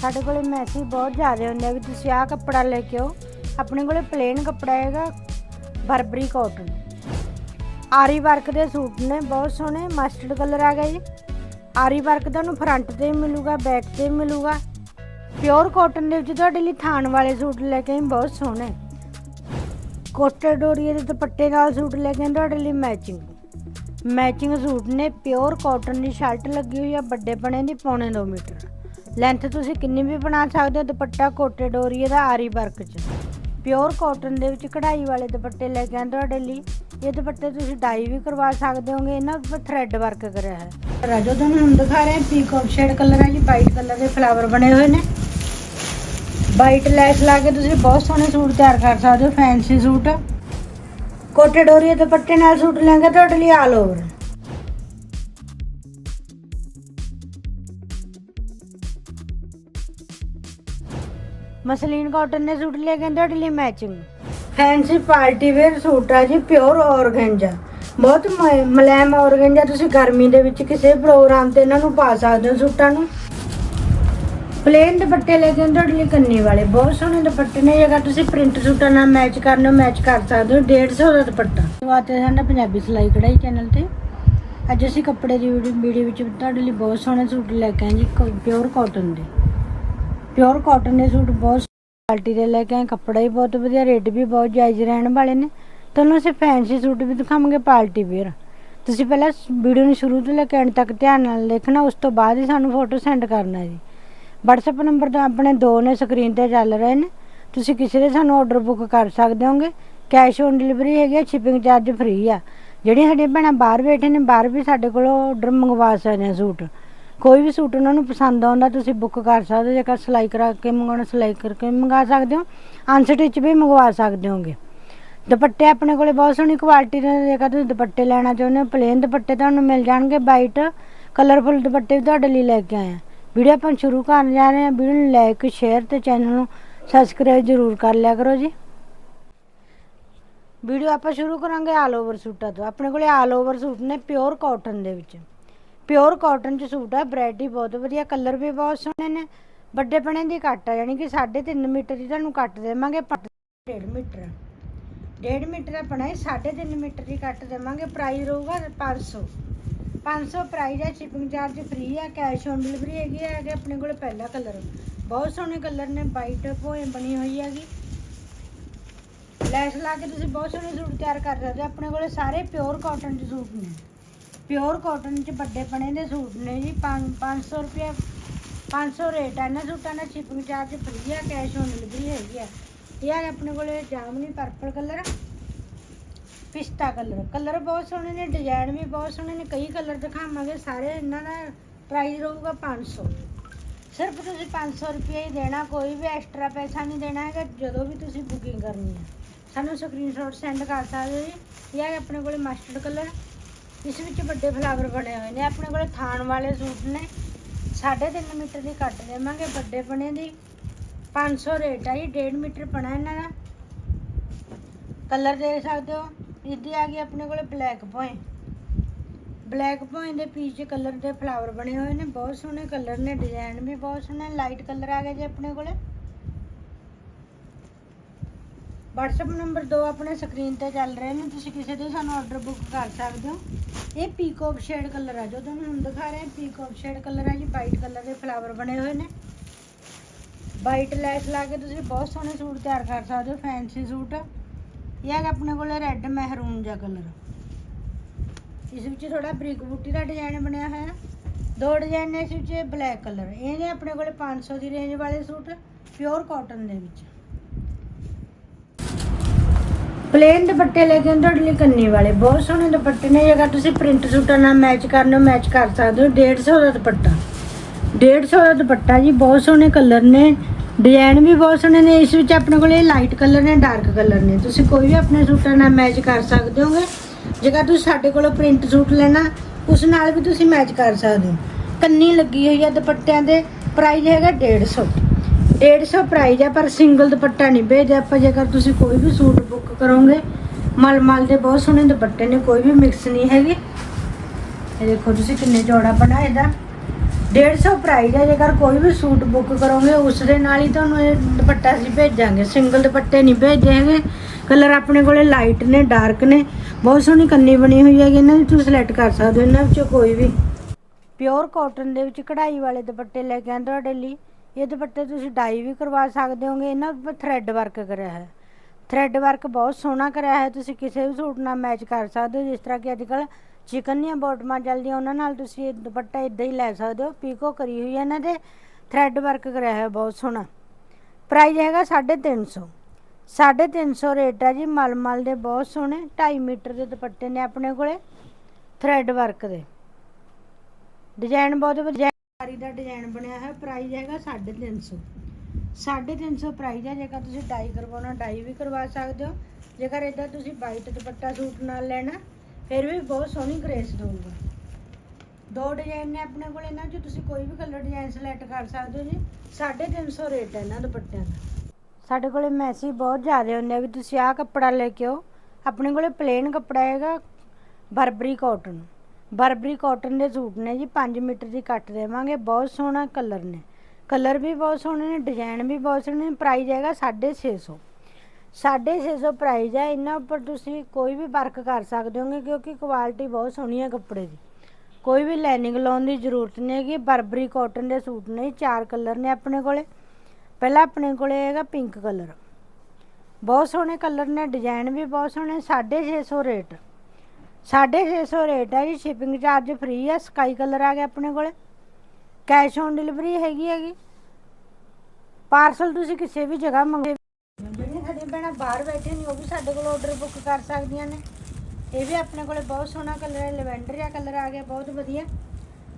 ਸਾਡੇ ਕੋਲੇ ਮੈਸੇਜ ਬਹੁਤ ਜ਼ਿਆਦਾ ਹੁੰਦੇ ਆ ਵੀ ਤੁਸੀਂ ਆਹ ਕੱਪੜਾ ਲੈ ਕੇ ਆਓ। ਆਪਣੇ ਕੋਲੇ ਪਲੇਨ ਕੱਪੜਾ ਹੈਗਾ ਬਰਬਰੀ ਕਾਟਨ ਆਰੀ ਵਰਕ ਦੇ ਸੂਟ ਨੇ, ਬਹੁਤ ਸੋਹਣੇ ਮਸਟਰਡ ਕਲਰ ਆ ਗਿਆ ਜੀ। ਆਰੀ ਵਰਕ ਤੁਹਾਨੂੰ ਫਰੰਟ ਤੇ ਵੀ ਮਿਲੂਗਾ ਬੈਕ ਤੇ ਵੀ ਮਿਲੂਗਾ। ਪਿਓਰ ਕਾਟਨ ਦੇ ਵਿੱਚ ਤੁਹਾਡੇ ਲਈ ਥਾਣ ਵਾਲੇ ਸੂਟ ਲੈ ਕੇ ਆਏ ਬਹੁਤ ਸੋਹਣੇ। ਕੋਸਟਰ ਡੋਰੀਏ ਦੇ ਦੁਪੱਟੇ ਨਾਲ ਸੂਟ ਲੈ ਕੇ ਆਏ ਤੁਹਾਡੇ ਲਈ ਮੈਚਿੰਗ ਮੈਚਿੰਗ ਸੂਟ ਨੇ ਪਿਓਰ ਕਾਟਨ ਦੀ ਸ਼ਰਟ ਲੱਗੀ ਹੋਈ ਆ, ਵੱਡੇ ਬਣੇ ਦੀ, ਪੌਣੇ 2 ਮੀਟਰ। ਲੈਂਥ ਤੁਸੀਂ ਕਿੰਨੀ ਵੀ ਬਣਾ ਸਕਦੇ ਹੋ, ਦੁਪੱਟਾ ਕੋਟੇ ਡੋਰੀਏ ਦਾ ਆਰੀ ਵਰਕ ਚ। ਪਿਓਰ ਕਾਟਨ ਦੇ ਵਿੱਚ ਕਢਾਈ ਵਾਲੇ ਦੁਪੱਟੇ ਲੈ ਕੇ ਆਏ ਤੁਹਾਡੇ ਲਈ। ਇਹ ਦੁਪੱਟੇ ਤੁਸੀਂ ਡਾਈ ਵੀ ਕਰਵਾ ਸਕਦੇ ਹੋਗੇ, ਇਹਨਾਂ ਉੱਪਰ ਥ੍ਰੈਡ ਵਰਕ ਕਰਿਆ ਹੈ ਰਾਜੋ, ਤੁਹਾਨੂੰ ਹੁਣ ਦਿਖਾ ਰਹੇ ਹਾਂ ਪੀਕੌਕ ਸ਼ੇਡ ਕਲਰ ਹੈ ਜੀ ਵਾਈਟ ਕਲਰ ਦੇ ਫਲਾਵਰ ਬਣੇ ਹੋਏ ਨੇ। ਵਾਈਟ ਲੈਸ ਲਾ ਕੇ ਤੁਸੀਂ ਬਹੁਤ ਸੋਹਣੇ ਸੂਟ ਤਿਆਰ ਕਰ ਸਕਦੇ ਹੋ ਫੈਂਸੀ ਸੂਟ। ਕੋਟੇ ਡੋਰੀਏ ਦੁਪੱਟੇ ਨਾਲ ਸੂਟ ਲੈਂਗੇ ਤੁਹਾਡੇ ਲਈ ਆਲ ਓਵਰ ਮਸਲੀਨ ਕਾਟਨ ਦੇ ਸੂਟ ਲੈ ਕੇ ਆਏ ਤੁਹਾਡੇ ਲਈ matching fancy party wear suit ਆ ਜੀ ਪਿਓਰ ਔਰਗੈਂਜਾ। ਬਹੁਤ ਮ- ਮੁਲਾਇਮ ਔਰਗੈਂਜਾ ਤੁਸੀਂ ਗਰਮੀ ਦੇ ਵਿੱਚ ਕਿਸੇ ਪ੍ਰੋਗਰਾਮ ਤੇ ਇਹਨਾਂ ਨੂੰ ਪਾ ਸਕਦੇ ਹੋ ਸੂਟਾਂ ਨੂੰ। ਪਲੇਨ ਦੁਪੱਟੇ ਲੈ ਕੇ ਆਉਂਦੇ, ਤੁਹਾਡੇ ਲਈ ਕੰਨੀ ਵਾਲੇ। ਬਹੁਤ ਸੋਹਣੇ ਦੁਪੱਟੇ ਨੇ ਅਗਰ ਤੁਸੀਂ ਪ੍ਰਿੰਟ ਸੂਟਾਂ ਨਾਲ ਮੈਚ ਕਰਨੇ ਹੋ ਮੈਚ ਕਰ ਸਕਦੇ ਹੋ 150 ਦਾ ਦੁਪੱਟਾ। ਸਵਾਗਤ ਹੈ ਸਾਡਾ ਪੰਜਾਬੀ ਸਿਲਾਈ ਕਢਾਈ ਚੈਨਲ ਤੇ। ਅੱਜ ਅਸੀਂ ਕੱਪੜੇ ਦੀ ਵੀਡੀਓ ਵੀਡੀਓ ਵਿੱਚ ਤੁਹਾਡੇ ਲਈ ਬਹੁਤ ਸੋਹਣੇ ਸੂਟ ਲੈ ਕੇ ਆਏ ਜੀ ਪਿਓਰ ਕਾਟਨ ਦੇ। ਪਿਓਰ ਕਾਟਨ ਦੇ ਸੂਟ ਬਹੁਤ ਕੁਆਲਿਟੀ ਦੇ ਲੈ ਕੇ ਆਏ, ਕੱਪੜਾ ਵੀ ਬਹੁਤ ਵਧੀਆ, ਰੇਟ ਵੀ ਬਹੁਤ ਜਾਇਜ਼ ਰਹਿਣ ਵਾਲੇ ਨੇ। ਤੁਹਾਨੂੰ ਅਸੀਂ ਫੈਂਸੀ ਸੂਟ ਵੀ ਦਿਖਾਵਾਂਗੇ ਪਾਰਟੀ ਵੇਅਰ ਤੁਸੀਂ ਪਹਿਲਾਂ ਵੀਡੀਓ ਨੂੰ ਸ਼ੁਰੂ ਤੋਂ ਲੈ ਕੇ ਐਂਡ ਤੱਕ ਧਿਆਨ ਨਾਲ ਦੇਖਣਾ, ਉਸ ਤੋਂ ਬਾਅਦ ਹੀ ਸਾਨੂੰ ਫੋਟੋ ਸੈਂਡ ਕਰਨਾ ਜੀ। WhatsApp ਨੰਬਰ ਤਾਂ ਆਪਣੇ ਦੋ ਨੇ ਸਕਰੀਨ ਤੇ ਚੱਲ ਰਹੇ ਨੇ। ਤੁਸੀਂ ਕਿਸੇ ਦੇ ਸਾਨੂੰ ਆਰਡਰ ਬੁੱਕ ਕਰ ਸਕਦੇ ਹੋਗੇ। ਕੈਸ਼ ਔਨ ਡਿਲੀਵਰੀ ਹੈਗੀ ਆ ਸ਼ਿਪਿੰਗ ਚਾਰਜ ਫ੍ਰੀ ਆ। ਜਿਹੜੀਆਂ ਸਾਡੀਆਂ ਭੈਣਾਂ ਬਾਹਰ ਬੈਠੇ ਨੇ, ਬਾਹਰ ਵੀ ਸਾਡੇ ਕੋਲੋਂ ਆਰਡਰ ਮੰਗਵਾ ਸਕਦੇ ਆ ਸੂਟ। ਕੋਈ ਵੀ ਸੂਟ ਉਹਨਾਂ ਨੂੰ ਪਸੰਦ ਆਉਂਦਾ, ਤੁਸੀਂ ਬੁੱਕ ਕਰ ਸਕਦੇ ਹੋ, ਜੇਕਰ ਸਿਲਾਈ ਕਰਾ ਕੇ ਮੰਗਾਉਣਾ, ਸਿਲਾਈ ਕਰਕੇ ਵੀ ਮੰਗਾ ਸਕਦੇ ਹੋ। ਅਨਸਟਿਚ ਵੀ ਮੰਗਵਾ ਸਕਦੇ ਹੋਗੇ। ਦੁਪੱਟੇ ਆਪਣੇ ਕੋਲੇ ਬਹੁਤ ਸੋਹਣੀ ਕੁਆਲਿਟੀ ਦੇ ਜੇਕਰ ਤੁਸੀਂ ਦੁਪੱਟੇ ਲੈਣਾ ਚਾਹੁੰਦੇ ਹੋ ਪਲੇਨ ਦੁਪੱਟੇ ਤੁਹਾਨੂੰ ਮਿਲ ਜਾਣਗੇ ਵਾਈਟ ਕਲਰਫੁਲ ਦੁਪੱਟੇ ਵੀ ਤੁਹਾਡੇ ਲਈ ਲੈ ਕੇ ਆਏ ਆ। ਵੀਡੀਓ ਆਪਾਂ ਸ਼ੁਰੂ ਕਰਨ ਜਾ ਰਹੇ ਹਾਂ। ਵੀਡੀਓ ਨੂੰ ਲਾਈਕ ਸ਼ੇਅਰ ਤੇ ਚੈਨਲ ਨੂੰ ਸਬਸਕ੍ਰਾਈਬ ਜ਼ਰੂਰ ਕਰ ਲਿਆ ਕਰੋ ਜੀ। ਵੀਡੀਓ ਆਪਾਂ ਸ਼ੁਰੂ ਕਰਾਂਗੇ ਆਲ ਓਵਰ ਸੂਟਾਂ ਤੋਂ। ਆਪਣੇ ਕੋਲੇ ਆਲ ਓਵਰ ਸੂਟ ਨੇ ਪਿਓਰ ਕਾਟਨ ਦੇ ਵਿੱਚ। ਪਿਓਰ ਕਾਟਨ ਚ ਸੂਟ ਆ ਵੈਰਾਈਟੀ ਬਹੁਤ ਵਧੀਆ, ਕਲਰ ਵੀ ਬਹੁਤ ਸੋਹਣੇ ਨੇ। ਵੱਡੇ ਪਣੇ ਦੀ ਕੱਟ ਆ, ਯਾਨੀ ਕਿ 3.5 ਮੀਟਰ ਦੀ ਤੁਹਾਨੂੰ ਕੱਟ ਦੇਵਾਂਗੇ 1.5 ਮੀਟਰ। 1.5 ਮੀਟਰ ਦਾ ਪਣਾ 3.5 ਮੀਟਰ ਦੀ ਕੱਟ ਦੇਵਾਂਗੇ ਪ੍ਰਾਈਸ ਰਹੂਗਾ 500 500 ਪ੍ਰਾਈਸ ਹੈ ਸ਼ਿਪਿੰਗ ਚਾਰਜ ਫ੍ਰੀ ਹੈ ਕੈਸ਼ ਔਨ ਡਿਲੀਵਰੀ ਹੈਗੀ ਹੈ ਕਿ ਆਪਣੇ ਕੋਲ ਪਹਿਲਾ ਕਲਰ। ਬਹੁਤ ਸੋਹਣੇ ਕਲਰ ਨੇ, ਵਾਈਟ ਭੋਏ ਬਣੀ ਹੋਈ ਹੈਗੀ। ਲੈਸ ਲਾ ਕੇ ਤੁਸੀਂ ਬਹੁਤ ਸੋਹਣੇ ਸੂਟ ਤਿਆਰ ਕਰ ਸਕਦੇ ਹੋ, ਆਪਣੇ ਕੋਲ ਸਾਰੇ ਪਿਓਰ ਕਾਟਨ ਦੇ ਸੂਟ ਨੇ। ਪਿਓਰ ਕਾਟਨ ਚ ਵੱਡੇ ਪਣੇ ਦੇ ਸੂਟ ਨੇ ਜੀ 500 ਰੁਪਏ 500 ਰੇਟ ਹੈ ਇਹਨਾਂ ਸੂਟਾਂ ਦਾ ਸ਼ਿਪਿੰਗ ਚਾਰਜ ਫ੍ਰੀ ਹੈ ਕੈਸ਼ ਔਨ ਡਿਲੀਵਰੀ ਹੈਗੀ ਆ। ਇਹ ਆ ਆਪਣੇ ਕੋਲੇ ਜਾਮਨੀ ਪਰਪਲ ਕਲਰ ਪਿਸਤਾ ਕਲਰ ਕਲਰ ਬਹੁਤ ਸੋਹਣੇ ਨੇ ਡਿਜ਼ਾਈਨ ਵੀ ਬਹੁਤ ਸੋਹਣੇ ਨੇ। ਕਈ ਕਲਰ ਦਿਖਾਵਾਂਗੇ, ਸਾਰੇ ਇਹਨਾਂ ਦਾ ਪ੍ਰਾਈਸ ਰਹੂਗਾ 500 ਸਿਰਫ ਤੁਸੀਂ 500 ਰੁਪਏ ਹੀ ਦੇਣਾ, ਕੋਈ ਵੀ ਐਕਸਟਰਾ ਪੈਸਾ ਨਹੀਂ ਦੇਣਾ ਹੈਗਾ, ਜਦੋਂ ਵੀ ਤੁਸੀਂ ਬੁਕਿੰਗ ਕਰਨੀ ਹੈ ਸਾਨੂੰ ਸਕਰੀਨਸ਼ਾਟ ਸੈਂਡ ਕਰ ਸਕਦੇ ਹੋ ਜੀ। ਇਹ ਹੈ ਆਪਣੇ ਕੋਲੇ ਮਸਟਰਡ ਕਲਰ ਇਸ ਵਿੱਚ ਵੱਡੇ ਫਲਾਵਰ ਬਣੇ ਹੋਏ ਨੇ। ਆਪਣੇ ਕੋਲ ਥਾਣ ਵਾਲੇ ਸੂਟ ਨੇ। 3.5 ਮੀਟਰ ਦੀ ਕੱਟ ਦੇਵਾਂਗੇ। ਵੱਡੇ ਬਣੇ ਦੀ 500 ਰੇਟ ਆ ਜੀ। 1.5 ਮੀਟਰ ਬਣਾ ਇਹਨਾਂ ਦਾ। ਕਲਰ ਦੇਖ ਸਕਦੇ ਹੋ। ਇਹਦੀ ਆ ਗਈ ਆਪਣੇ ਕੋਲ ਬਲੈਕ ਪੋਏ ਬਲੈਕ ਪੋਏ ਦੇ ਪੀਚ ਕਲਰ ਦੇ ਫਲਾਵਰ ਬਣੇ ਹੋਏ ਨੇ। ਬਹੁਤ ਸੋਹਣੇ ਕਲਰ ਨੇ। ਡਿਜ਼ਾਈਨ ਵੀ ਬਹੁਤ ਸੋਹਣਾ। ਲਾਈਟ ਕਲਰ ਆ ਗਿਆ ਜੀ ਆਪਣੇ ਕੋਲੇ। WhatsApp ਨੰਬਰ ਦੋ ਆਪਣੇ ਸਕਰੀਨ ਤੇ ਚੱਲ ਰਹੇ ਨੇ, ਤੁਸੀਂ ਕਿਸੇ ਦੇ ਸਾਨੂੰ ਆਰਡਰ ਬੁੱਕ ਕਰ ਸਕਦੇ ਹੋ। ਇਹ ਪੀਕੋਕ ਸ਼ੇਡ ਕਲਰ ਆ ਜੋ ਤੁਹਾਨੂੰ ਹੁਣ ਦਿਖਾ ਰਹੇ ਹਾਂ ਪੀਕੋਕ ਸ਼ੇਡ ਕਲਰ ਆ ਜੀ ਵਾਈਟ ਕਲਰ ਦੇ ਫਲਾਵਰ ਬਣੇ ਹੋਏ ਨੇ। ਵਾਈਟ ਲੈਸ ਲਾ ਕੇ ਤੁਸੀਂ ਬਹੁਤ ਸੋਹਣੇ ਸੂਟ ਤਿਆਰ ਕਰ ਸਕਦੇ ਹੋ ਫੈਂਸੀ ਸੂਟ। ਇਹ ਹੈ ਆਪਣੇ ਕੋਲ ਰੈੱਡ ਮਹਿਰੂਨ ਜਿਹਾ ਕਲਰ ਇਸ ਵਿੱਚ ਥੋੜਾ ਬਰੀਕ ਬੂਟੀ ਦਾ ਡਿਜ਼ਾਈਨ ਬਣਿਆ ਹੋਇਆ ਦੋ ਡਿਜ਼ਾਈਨ ਨੇ ਇਸ ਵਿੱਚ ਬਲੈਕ ਕਲਰ ਇਹ ਨੇ ਆਪਣੇ ਕੋਲੇ 500 ਦੀ ਰੇਂਜ ਵਾਲੇ ਸੂਟ ਪਿਓਰ ਕਾਟਨ ਦੇ ਵਿੱਚ। ਪਲੇਨ ਦੁਪੱਟੇ ਲੈ ਕੇ ਆਉਂਦੇ, ਤੁਹਾਡੇ ਲਈ ਕੰਨੀ ਵਾਲੇ। ਬਹੁਤ ਸੋਹਣੇ ਦੁਪੱਟੇ ਨੇ। ਜੇਕਰ ਤੁਸੀਂ ਪ੍ਰਿੰਟ ਸੂਟਾਂ ਨਾਲ ਮੈਚ ਕਰਨੇ ਹੋ ਮੈਚ ਕਰ ਸਕਦੇ ਹੋ। 150 ਦਾ ਦੁਪੱਟਾ। 150 ਦਾ ਦੁਪੱਟਾ ਜੀ, ਬਹੁਤ ਸੋਹਣੇ ਕਲਰ ਨੇ। ਡਿਜ਼ਾਈਨ ਵੀ ਬਹੁਤ ਸੋਹਣੇ ਨੇ। ਇਸ ਵਿੱਚ ਆਪਣੇ ਕੋਲੇ ਲਾਈਟ ਕਲਰ ਨੇ ਡਾਰਕ ਕਲਰ ਨੇ। ਤੁਸੀਂ ਕੋਈ ਵੀ ਆਪਣੇ ਸੂਟਾਂ ਨਾਲ ਮੈਚ ਕਰ ਸਕਦੇ ਹੋਗੇ। ਜੇਕਰ ਤੁਸੀਂ ਸਾਡੇ ਕੋਲੋਂ ਪ੍ਰਿੰਟ ਸੂਟ ਲੈਣਾ, ਉਸ ਨਾਲ ਵੀ ਤੁਸੀਂ ਮੈਚ ਕਰ ਸਕਦੇ ਹੋ। ਕੰਨੀ ਲੱਗੀ ਹੋਈ ਹੈ ਦੁਪੱਟਿਆਂ ਦੇ। ਪ੍ਰਾਈਸ ਹੈਗਾ 150 150 ਪ੍ਰਾਈਜ਼ ਹੈ ਪਰ ਸਿੰਗਲ ਦੁਪੱਟਾ ਨਹੀਂ ਭੇਜਿਆ। ਆਪਾਂ ਜੇਕਰ ਤੁਸੀਂ ਕੋਈ ਵੀ ਸੂਟ ਬੁੱਕ ਕਰੋਗੇ ਮਲ ਮਲ ਦੇ ਬਹੁਤ ਸੋਹਣੇ ਦੁਪੱਟੇ ਨੇ, ਕੋਈ ਵੀ ਮਿਕਸ ਨਹੀਂ ਹੈਗੇ। ਇਹ ਦੇਖੋ ਤੁਸੀਂ ਕਿੰਨੇ ਚੌੜਾ ਬਣਾ ਇਹਦਾ। 150 ਪ੍ਰਾਈਜ਼ ਹੈ ਜੇਕਰ ਕੋਈ ਵੀ ਸੂਟ ਬੁੱਕ ਕਰੋਗੇ, ਉਸ ਦੇ ਨਾਲ ਹੀ ਤੁਹਾਨੂੰ ਇਹ ਦੁਪੱਟਾ ਅਸੀਂ ਭੇਜਾਂਗੇ। ਸਿੰਗਲ ਦੁਪੱਟੇ ਨਹੀਂ ਭੇਜੇ ਹੈਗੇ। ਕਲਰ ਆਪਣੇ ਕੋਲੇ ਲਾਈਟ ਨੇ ਡਾਰਕ ਨੇ। ਬਹੁਤ ਸੋਹਣੀ ਕੰਨੀ ਬਣੀ ਹੋਈ ਹੈਗੀ, ਇਹਨਾਂ ਦੀ ਤੁਸੀਂ ਸਿਲੈਕਟ ਕਰ ਸਕਦੇ ਹੋ, ਇਹਨਾਂ ਵਿੱਚੋਂ ਕੋਈ ਵੀ। ਪਿਓਰ ਕਾਟਨ ਦੇ ਵਿੱਚ ਕਢਾਈ ਵਾਲੇ ਦੁਪੱਟੇ ਲੈ ਕੇ ਆਏ ਤੁਹਾਡੇ ਲਈ। ਇਹ ਦੁਪੱਟੇ ਤੁਸੀਂ ਡਾਈ ਵੀ ਕਰਵਾ ਸਕਦੇ ਹੋਗੇ, ਇਹਨਾਂ ਉੱਪਰ ਥ੍ਰੈਡ ਵਰਕ ਕਰਿਆ ਹੈ। ਥਰੈਡ ਵਰਕ ਬਹੁਤ ਸੋਹਣਾ ਕਰਿਆ ਹੈ, ਤੁਸੀਂ ਕਿਸੇ ਵੀ ਸੂਟ ਨਾਲ ਮੈਚ ਕਰ ਸਕਦੇ ਹੋ, ਜਿਸ ਤਰ੍ਹਾਂ ਕਿ ਅੱਜ ਕੱਲ੍ਹ ਚਿਕਨ ਦੀਆਂ ਬੋਟਮਾਂ ਚੱਲਦੀਆਂ, ਉਹਨਾਂ ਨਾਲ ਤੁਸੀਂ ਇਹ ਦੁਪੱਟਾ ਇਦਾਂ ਹੀ ਲੈ ਸਕਦੇ ਹੋ, ਪੀਕੋ ਕਰੀ ਹੋਈ ਹੈ ਇਹਨਾਂ ਦੇ ਥਰੈਡ ਵਰਕ ਕਰਿਆ ਹੈ, ਬਹੁਤ ਸੋਹਣਾ। ਪ੍ਰਾਈਸ ਹੈਗਾ 350 350 ਰੇਟ ਹੈ ਜੀ, ਮਲਮਲ ਦੇ ਬਹੁਤ ਸੋਹਣੇ 2.5 ਮੀਟਰ ਦੇ ਦੁਪੱਟੇ ਨੇ ਆਪਣੇ ਕੋਲੇ ਥਰੈਡ ਵਰਕ ਦੇ। ਡਿਜ਼ਾਈਨ ਬਹੁਤ ਵਧੀਆ ਸਾਰੀ ਦਾ ਡਿਜ਼ਾਈਨ ਬਣਿਆ ਹੈ ਪ੍ਰਾਈਸ ਹੈਗਾ 350 350 ਪ੍ਰਾਈਸ ਹੈ, ਜੇਕਰ ਤੁਸੀਂ ਡਾਈ ਕਰਵਾਉਣਾ ਡਾਈ ਵੀ ਕਰਵਾ ਸਕਦੇ ਹੋ। ਜੇਕਰ ਇਦਾਂ ਤੁਸੀਂ ਵਾਈਟ ਦੁਪੱਟਾ ਸੂਟ ਨਾਲ ਲੈਣਾ, ਫਿਰ ਵੀ ਬਹੁਤ ਸੋਹਣੀ ਗ੍ਰੇਸ ਦਊਗਾ। ਦੋ ਡਿਜ਼ਾਈਨ ਨੇ ਆਪਣੇ ਕੋਲ ਇਹਨਾਂ 'ਚ, ਤੁਸੀਂ ਕੋਈ ਵੀ ਕਲਰ ਡਿਜ਼ਾਈਨ ਸਿਲੈਕਟ ਕਰ ਸਕਦੇ ਹੋ ਜੀ। 350 ਰੇਟ ਹੈ ਇਹਨਾਂ ਦੁਪੱਟਿਆਂ ਦਾ। ਸਾਡੇ ਕੋਲੇ ਮੈਸੇਜ ਬਹੁਤ ਜ਼ਿਆਦਾ ਹੁੰਦੇ ਆ ਵੀ ਤੁਸੀਂ ਆਹ ਕੱਪੜਾ ਲੈ ਕੇ ਆਓ। ਆਪਣੇ ਕੋਲੇ ਪਲੇਨ ਕੱਪੜਾ ਹੈਗਾ, ਬਰਬਰੀ ਕਾਟਨ ਬਰਬਰੀ ਕਾਟਨ ਦੇ ਸੂਟ ਨੇ ਜੀ 5 ਮੀਟਰ ਦੀ ਕੱਟ ਦੇਵਾਂਗੇ, ਬਹੁਤ ਸੋਹਣਾ ਕਲਰ ਨੇ। ਕਲਰ ਵੀ ਬਹੁਤ ਸੋਹਣੇ ਨੇ, ਡਿਜ਼ਾਈਨ ਵੀ ਬਹੁਤ ਸੋਹਣੇ ਨੇ ਪ੍ਰਾਈਸ ਹੈਗਾ 650 650 ਪ੍ਰਾਈਸ ਹੈ ਇਹਨਾਂ ਉੱਪਰ ਤੁਸੀਂ ਕੋਈ ਵੀ ਵਰਕ ਕਰ ਸਕਦੇ ਹੋਗੇ, ਕਿਉਂਕਿ ਕੁਆਲਿਟੀ ਬਹੁਤ ਸੋਹਣੀ ਹੈ ਕੱਪੜੇ ਦੀ। ਕੋਈ ਵੀ ਲਾਈਨਿੰਗ ਲਾਉਣ ਦੀ ਜ਼ਰੂਰਤ ਨਹੀਂ ਹੈਗੀ, ਬਰਬਰੀ ਕਾਟਨ ਦੇ ਸੂਟ ਨੇ ਚਾਰ ਕਲਰ ਨੇ ਆਪਣੇ ਕੋਲੇ। ਪਹਿਲਾਂ ਆਪਣੇ ਕੋਲੇ ਹੈਗਾ ਪਿੰਕ ਕਲਰ। ਬਹੁਤ ਸੋਹਣੇ ਕਲਰ ਨੇ, ਡਿਜ਼ਾਈਨ ਵੀ ਬਹੁਤ ਸੋਹਣੇ 650 ਰੇਟ। 650 ਰੇਟ ਹੈ ਜੀ ਸ਼ਿਪਿੰਗ ਚਾਰਜ ਫ੍ਰੀ ਹੈ ਸਕਾਈ ਕਲਰ ਆ ਗਿਆ ਆਪਣੇ ਕੋਲੇ। ਕੈਸ਼ ਔਨ ਡਿਲੀਵਰੀ ਹੈਗੀ ਹੈਗੀ ਪਾਰਸਲ ਤੁਸੀਂ ਕਿਸੇ ਵੀ ਜਗ੍ਹਾ ਮੰਗੇ। ਜਿਹੜੀਆਂ ਸਾਡੀਆਂ ਭੈਣਾਂ ਬਾਹਰ ਬੈਠੇ ਨੇ, ਉਹ ਵੀ ਸਾਡੇ ਕੋਲ ਆਰਡਰ ਬੁੱਕ ਕਰ ਸਕਦੀਆਂ ਨੇ। ਇਹ ਵੀ ਆਪਣੇ ਕੋਲੇ ਬਹੁਤ ਸੋਹਣਾ ਕਲਰ ਹੈ ਲੈਵੈਂਡਰ ਜਿਹਾ ਕਲਰ ਆ ਗਿਆ, ਬਹੁਤ ਵਧੀਆ।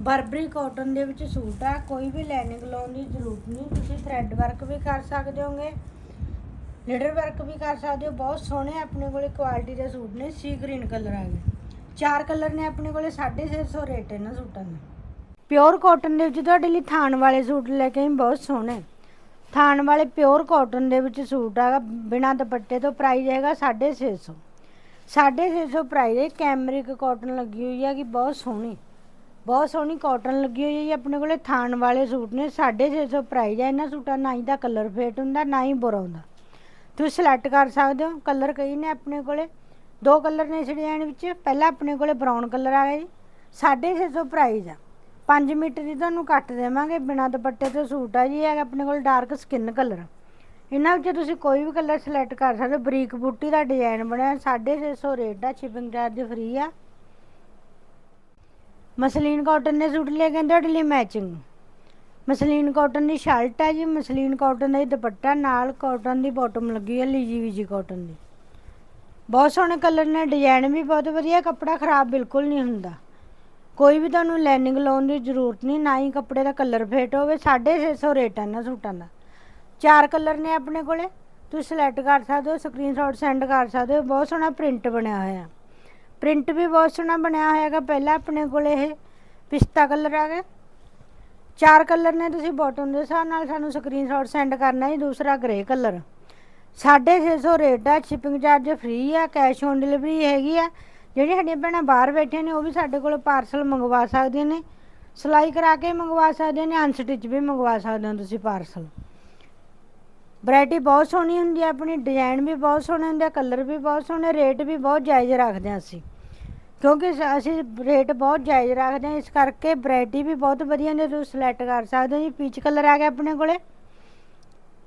ਬਰਬਰੀ ਕਾਟਨ ਦੇ ਵਿੱਚ ਸੂਟ ਆ, ਕੋਈ ਵੀ ਲਾਈਨਿੰਗ ਲਾਉਣ ਦੀ ਜ਼ਰੂਰਤ ਨਹੀਂ, ਤੁਸੀਂ ਥ੍ਰੈਡ ਵਰਕ ਵੀ ਕਰ ਸਕਦੇ ਹੋਗੇ। ਲੀਡਰ ਵਰਕ ਵੀ ਕਰ ਸਕਦੇ ਹੋ, ਬਹੁਤ ਸੋਹਣੇ ਆਪਣੇ ਕੋਲੇ ਕੁਆਲਿਟੀ ਦੇ ਸੂਟ ਨੇ ਸੀ ਗ੍ਰੀਨ ਕਲਰ ਆ ਗਏ। ਚਾਰ ਕਲਰ ਨੇ ਆਪਣੇ ਕੋਲੇ 650 ਰੇਟ ਇਹਨਾਂ ਸੂਟਾਂ ਦਾ। ਪਿਓਰ ਕਾਟਨ ਦੇ ਵਿੱਚ ਤੁਹਾਡੇ ਲਈ ਥਾਣ ਵਾਲੇ ਸੂਟ ਲੈ ਕੇ ਆਈ, ਬਹੁਤ ਸੋਹਣੇ। ਥਾਣ ਵਾਲੇ ਪਿਓਰ ਕਾਟਨ ਦੇ ਵਿੱਚ ਸੂਟ ਆਗਾ ਬਿਨਾ ਦੁਪੱਟੇ ਤੋਂ ਪ੍ਰਾਈਸ ਹੈਗਾ 650 650 ਪ੍ਰਾਈਸ ਹੈ ਕੈਮਰਿਕ ਕਾਟਨ ਲੱਗੀ ਹੋਈ ਹੈ ਕਿ ਬਹੁਤ ਸੋਹਣੀ। ਬਹੁਤ ਸੋਹਣੀ ਕਾਟਨ ਲੱਗੀ ਹੋਈ ਹੈ ਜੀ, ਆਪਣੇ ਕੋਲੇ ਥਾਣ ਵਾਲੇ ਸੂਟ ਨੇ 650 ਪ੍ਰਾਈਸ ਹੈ ਇਹਨਾਂ ਸੂਟਾਂ, ਨਾ ਹੀ ਦਾ ਕਲਰ ਫੇਟ ਹੁੰਦਾ, ਨਾ ਹੀ ਬੁਰਾ ਹੁੰਦਾ। ਤੁਸੀਂ ਸਿਲੈਕਟ ਕਰ ਸਕਦੇ ਹੋ ਕਲਰ ਕਈ ਨੇ ਆਪਣੇ ਕੋਲੇ। ਦੋ ਕਲਰ ਨੇ ਇਸ ਡਿਜ਼ਾਈਨ ਵਿੱਚ, ਪਹਿਲਾਂ ਆਪਣੇ ਕੋਲੇ ਬਰਾਊਨ ਕਲਰ ਆ ਗਿਆ ਜੀ 650 ਪ੍ਰਾਈਸ ਆ। 5 ਮੀਟਰ ਦੀ ਤੁਹਾਨੂੰ ਕੱਟ ਦੇਵਾਂਗੇ, ਬਿਨਾ ਦੁਪੱਟੇ ਤੋਂ ਸੂਟ ਆ ਜੀ ਹੈਗਾ ਆਪਣੇ ਕੋਲ ਡਾਰਕ ਸਕਿਨ ਕਲਰ। ਇਹਨਾਂ ਵਿੱਚ ਤੁਸੀਂ ਕੋਈ ਵੀ ਕਲਰ ਸਿਲੈਕਟ ਕਰ ਸਕਦੇ ਹੋ। ਬਰੀਕ ਬੂਟੀ ਦਾ ਡਿਜ਼ਾਈਨ ਬਣਿਆ 650 ਰੇਟ ਆ ਸ਼ਿਪਿੰਗ ਚਾਰਜ ਫ੍ਰੀ ਆ। ਮਸਲੀਨ ਕਾਟਨ ਦੇ ਸੂਟ ਲੈ ਕੇ ਆਂਦੇ ਤੁਹਾਡੇ ਲਈ ਮੈਚਿੰਗ ਮਸਲੀਨ ਕਾਟਨ ਦੀ ਸ਼ਰਟ ਹੈ ਜੀ, ਮਸਲੀਨ ਕਾਟਨ ਦਾ ਹੀ ਦੁਪੱਟਾ, ਨਾਲ ਕਾਟਨ ਦੀ ਬਾਟਮ ਲੱਗੀ ਹੈ ਲੀਜੀ ਵੀਜੀ ਕਾਟਨ ਦੀ। ਬਹੁਤ ਸੋਹਣੇ ਕਲਰ ਨੇ ਡਿਜ਼ਾਈਨ ਵੀ ਬਹੁਤ ਵਧੀਆ, ਕੱਪੜਾ ਖਰਾਬ ਬਿਲਕੁਲ ਨਹੀਂ ਹੁੰਦਾ। ਕੋਈ ਵੀ ਤੁਹਾਨੂੰ ਲਾਈਨਿੰਗ ਲਾਉਣ ਦੀ ਜ਼ਰੂਰਤ ਨਹੀਂ, ਨਾ ਹੀ ਕੱਪੜੇ ਦਾ ਕਲਰ ਫੇਟ ਹੋਵੇ 650 ਰੇਟ ਹੈ ਇਹਨਾਂ ਸੂਟਾਂ ਦਾ। ਚਾਰ ਕਲਰ ਨੇ ਆਪਣੇ ਕੋਲੇ, ਤੁਸੀਂ ਸਿਲੈਕਟ ਕਰ ਸਕਦੇ ਹੋ ਸਕਰੀਨਸ਼ਾਟ ਸੈਂਡ ਕਰ ਸਕਦੇ ਹੋ, ਬਹੁਤ ਸੋਹਣਾ ਪ੍ਰਿੰਟ ਬਣਿਆ ਹੋਇਆ। ਪ੍ਰਿੰਟ ਵੀ ਬਹੁਤ ਸੋਹਣਾ ਬਣਿਆ ਹੋਇਆ ਹੈਗਾ, ਪਹਿਲਾਂ ਆਪਣੇ ਕੋਲੇ ਇਹ ਪਿਸਤਾ ਕਲਰ ਆ ਗਿਆ। ਚਾਰ ਕਲਰ ਨੇ, ਤੁਸੀਂ ਬਾਟਮ ਦੇ ਹਿਸਾਬ ਨਾਲ ਸਾਨੂੰ ਸਕਰੀਨਸ਼ਾਟ ਸੈਂਡ ਕਰਨਾ ਹੈ ਦੂਸਰਾ ਗ੍ਰੇ ਕਲਰ। 650 ਰੇਟ ਆ ਸ਼ਿਪਿੰਗ ਚਾਰਜ ਫ੍ਰੀ ਆ ਕੈਸ਼ ਔਨ ਡਿਲੀਵਰੀ ਹੈਗੀ ਆ। ਜਿਹੜੀਆਂ ਸਾਡੀਆਂ ਭੈਣਾਂ ਬਾਹਰ ਬੈਠੀਆਂ ਨੇ, ਉਹ ਵੀ ਸਾਡੇ ਕੋਲ ਪਾਰਸਲ ਮੰਗਵਾ ਸਕਦੀਆਂ ਨੇ। ਸਿਲਾਈ ਕਰਾ ਕੇ ਮੰਗਵਾ ਸਕਦੇ ਨੇ ਅਨਸਟਿਚ ਵੀ ਮੰਗਵਾ ਸਕਦੇ ਹੋ ਤੁਸੀਂ ਪਾਰਸਲ ਵੈਰਾਈਟੀ ਬਹੁਤ ਸੋਹਣੀ ਹੁੰਦੀ ਹੈ ਆਪਣੀ ਡਿਜ਼ਾਈਨ ਵੀ ਬਹੁਤ ਸੋਹਣੇ ਹੁੰਦੇ ਆ ਕਲਰ ਵੀ ਬਹੁਤ ਸੋਹਣੇ ਰੇਟ ਵੀ ਬਹੁਤ ਜਾਇਜ਼ ਰੱਖਦੇ ਹਾਂ ਅਸੀਂ। ਕਿਉਂਕਿ ਸ- ਅਸੀਂ ਰੇਟ ਬਹੁਤ ਜਾਇਜ਼ ਰੱਖਦੇ ਹਾਂ ਇਸ ਕਰਕੇ ਵੈਰਾਈਟੀ ਵੀ ਬਹੁਤ ਵਧੀਆ ਨੇ, ਤੁਸੀਂ ਸਿਲੈਕਟ ਕਰ ਸਕਦੇ ਹੋ ਜੀ। ਪੀਚ ਕਲਰ ਆ ਗਿਆ ਆਪਣੇ ਕੋਲੇ।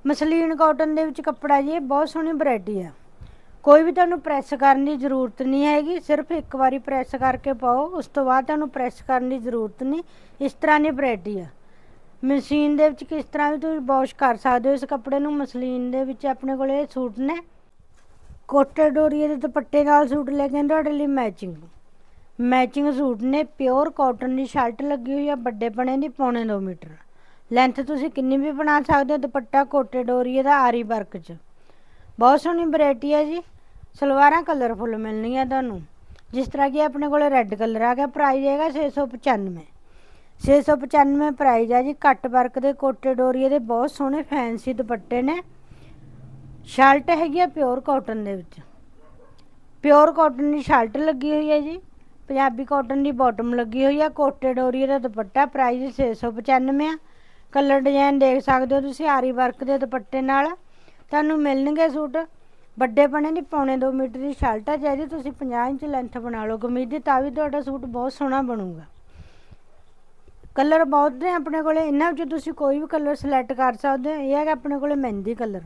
ਮਸਲੀਨ ਕਾਟਨ ਦੇ ਵਿੱਚ ਕੱਪੜਾ ਜੀ, ਇਹ ਬਹੁਤ ਸੋਹਣੀ ਵੈਰਾਈਟੀ ਆ। ਕੋਈ ਵੀ ਤੁਹਾਨੂੰ ਪ੍ਰੈਸ ਕਰਨ ਦੀ ਜ਼ਰੂਰਤ ਨਹੀਂ ਹੈਗੀ, ਸਿਰਫ ਇੱਕ ਵਾਰੀ ਪ੍ਰੈਸ ਕਰਕੇ ਪਾਓ, ਉਸ ਤੋਂ ਬਾਅਦ ਤੁਹਾਨੂੰ ਪ੍ਰੈਸ ਕਰਨ ਦੀ ਜ਼ਰੂਰਤ ਨਹੀਂ, ਇਸ ਤਰ੍ਹਾਂ ਦੀ ਵੈਰਾਈਟੀ ਆ। ਮਸ਼ੀਨ ਦੇ ਵਿੱਚ ਕਿਸ ਤਰ੍ਹਾਂ ਵੀ ਤੁਸੀਂ ਵਾਸ਼ ਕਰ ਸਕਦੇ ਹੋ ਇਸ ਕੱਪੜੇ ਨੂੰ, ਮਸਲੀਨ ਦੇ ਵਿੱਚ ਆਪਣੇ ਕੋਲ ਇਹ ਸੂਟ ਨੇ। ਕੋਟੇ ਡੋਰੀਏ ਦੇ ਦੁਪੱਟੇ ਨਾਲ ਸੂਟ ਲੈ ਕੇ ਤੁਹਾਡੇ ਲਈ ਮੈਚਿੰਗ। ਮੈਚਿੰਗ ਸੂਟ ਨੇ, ਪਿਓਰ ਕਾਟਨ ਦੀ ਸ਼ਰਟ ਲੱਗੀ ਹੋਈ ਆ, ਵੱਡੇ ਪਣੇ ਦੀ, ਪੌਣੇ 2 ਮੀਟਰ। ਲੈਂਥ ਤੁਸੀਂ ਕਿੰਨੀ ਵੀ ਬਣਾ ਸਕਦੇ ਹੋ, ਦੁਪੱਟਾ, ਕੋਟੇ ਡੋਰੀਏ ਦਾ ਆਰੀ ਵਰਕ 'ਚ। ਬਹੁਤ ਸੋਹਣੀ ਵੈਰਾਈਟੀ ਹੈ ਜੀ। ਸਲਵਾਰਾਂ ਕਲਰਫੁੱਲ ਮਿਲਣੀਆਂ ਤੁਹਾਨੂੰ। ਜਿਸ ਤਰ੍ਹਾਂ ਕਿ ਆਪਣੇ ਕੋਲੇ ਰੈੱਡ ਕਲਰ ਆ ਗਿਆ ਪ੍ਰਾਈਸ ਹੈਗਾ 695 695 ਪ੍ਰਾਈਸ ਆ ਜੀ। ਕੱਟ ਵਰਕ ਦੇ ਕੋਟੇ ਡੋਰੀਏ ਦੇ ਬਹੁਤ ਸੋਹਣੇ ਫੈਂਸੀ ਦੁਪੱਟੇ ਨੇ। ਸ਼ਰਟ ਹੈਗੀ ਆ ਪਿਓਰ ਕਾਟਨ ਦੇ ਵਿੱਚ। ਪਿਓਰ ਕਾਟਨ ਦੀ ਸ਼ਰਟ ਲੱਗੀ ਹੋਈ ਹੈ ਜੀ। ਪੰਜਾਬੀ ਕਾਟਨ ਦੀ ਬਾਟਮ ਲੱਗੀ ਹੋਈ ਆ। ਕੋਟੇ, ਡੋਰੀ ਦਾ ਦੁਪੱਟਾ ਪ੍ਰਾਈਸ 695 ਆ। ਕਲਰ ਡਿਜ਼ਾਈਨ ਦੇਖ ਸਕਦੇ ਹੋ ਤੁਸੀਂ, ਆਰੀ ਵਰਕ ਦੇ ਦੁਪੱਟੇ ਨਾਲ। ਤੁਹਾਨੂੰ ਮਿਲਣਗੇ ਸੂਟ। ਵੱਡੇ ਬਣੇ ਦੀ ਪੌਣੇ 2 ਮੀਟਰ ਦੀ ਸ਼ਰਟ ਹੈ ਜਿਹਦੀ ਤੁਸੀਂ 50 ਇੰਚ ਲੈਂਥ ਬਣਾ ਲਓ ਕਮੀਜ਼ ਦੀ, ਤਾਂ ਵੀ ਤੁਹਾਡਾ ਸੂਟ ਬਹੁਤ ਸੋਹਣਾ ਬਣੂਗਾ। ਕਲਰ ਬਹੁਤ ਨੇ ਆਪਣੇ ਕੋਲੇ, ਇਹਨਾਂ ਵਿੱਚੋਂ ਤੁਸੀਂ ਕੋਈ ਵੀ ਕਲਰ ਸਿਲੈਕਟ ਕਰ ਸਕਦੇ ਹੋ। ਇਹ ਹੈਗਾ ਆਪਣੇ ਕੋਲੇ ਮਹਿੰਦੀ ਕਲਰ।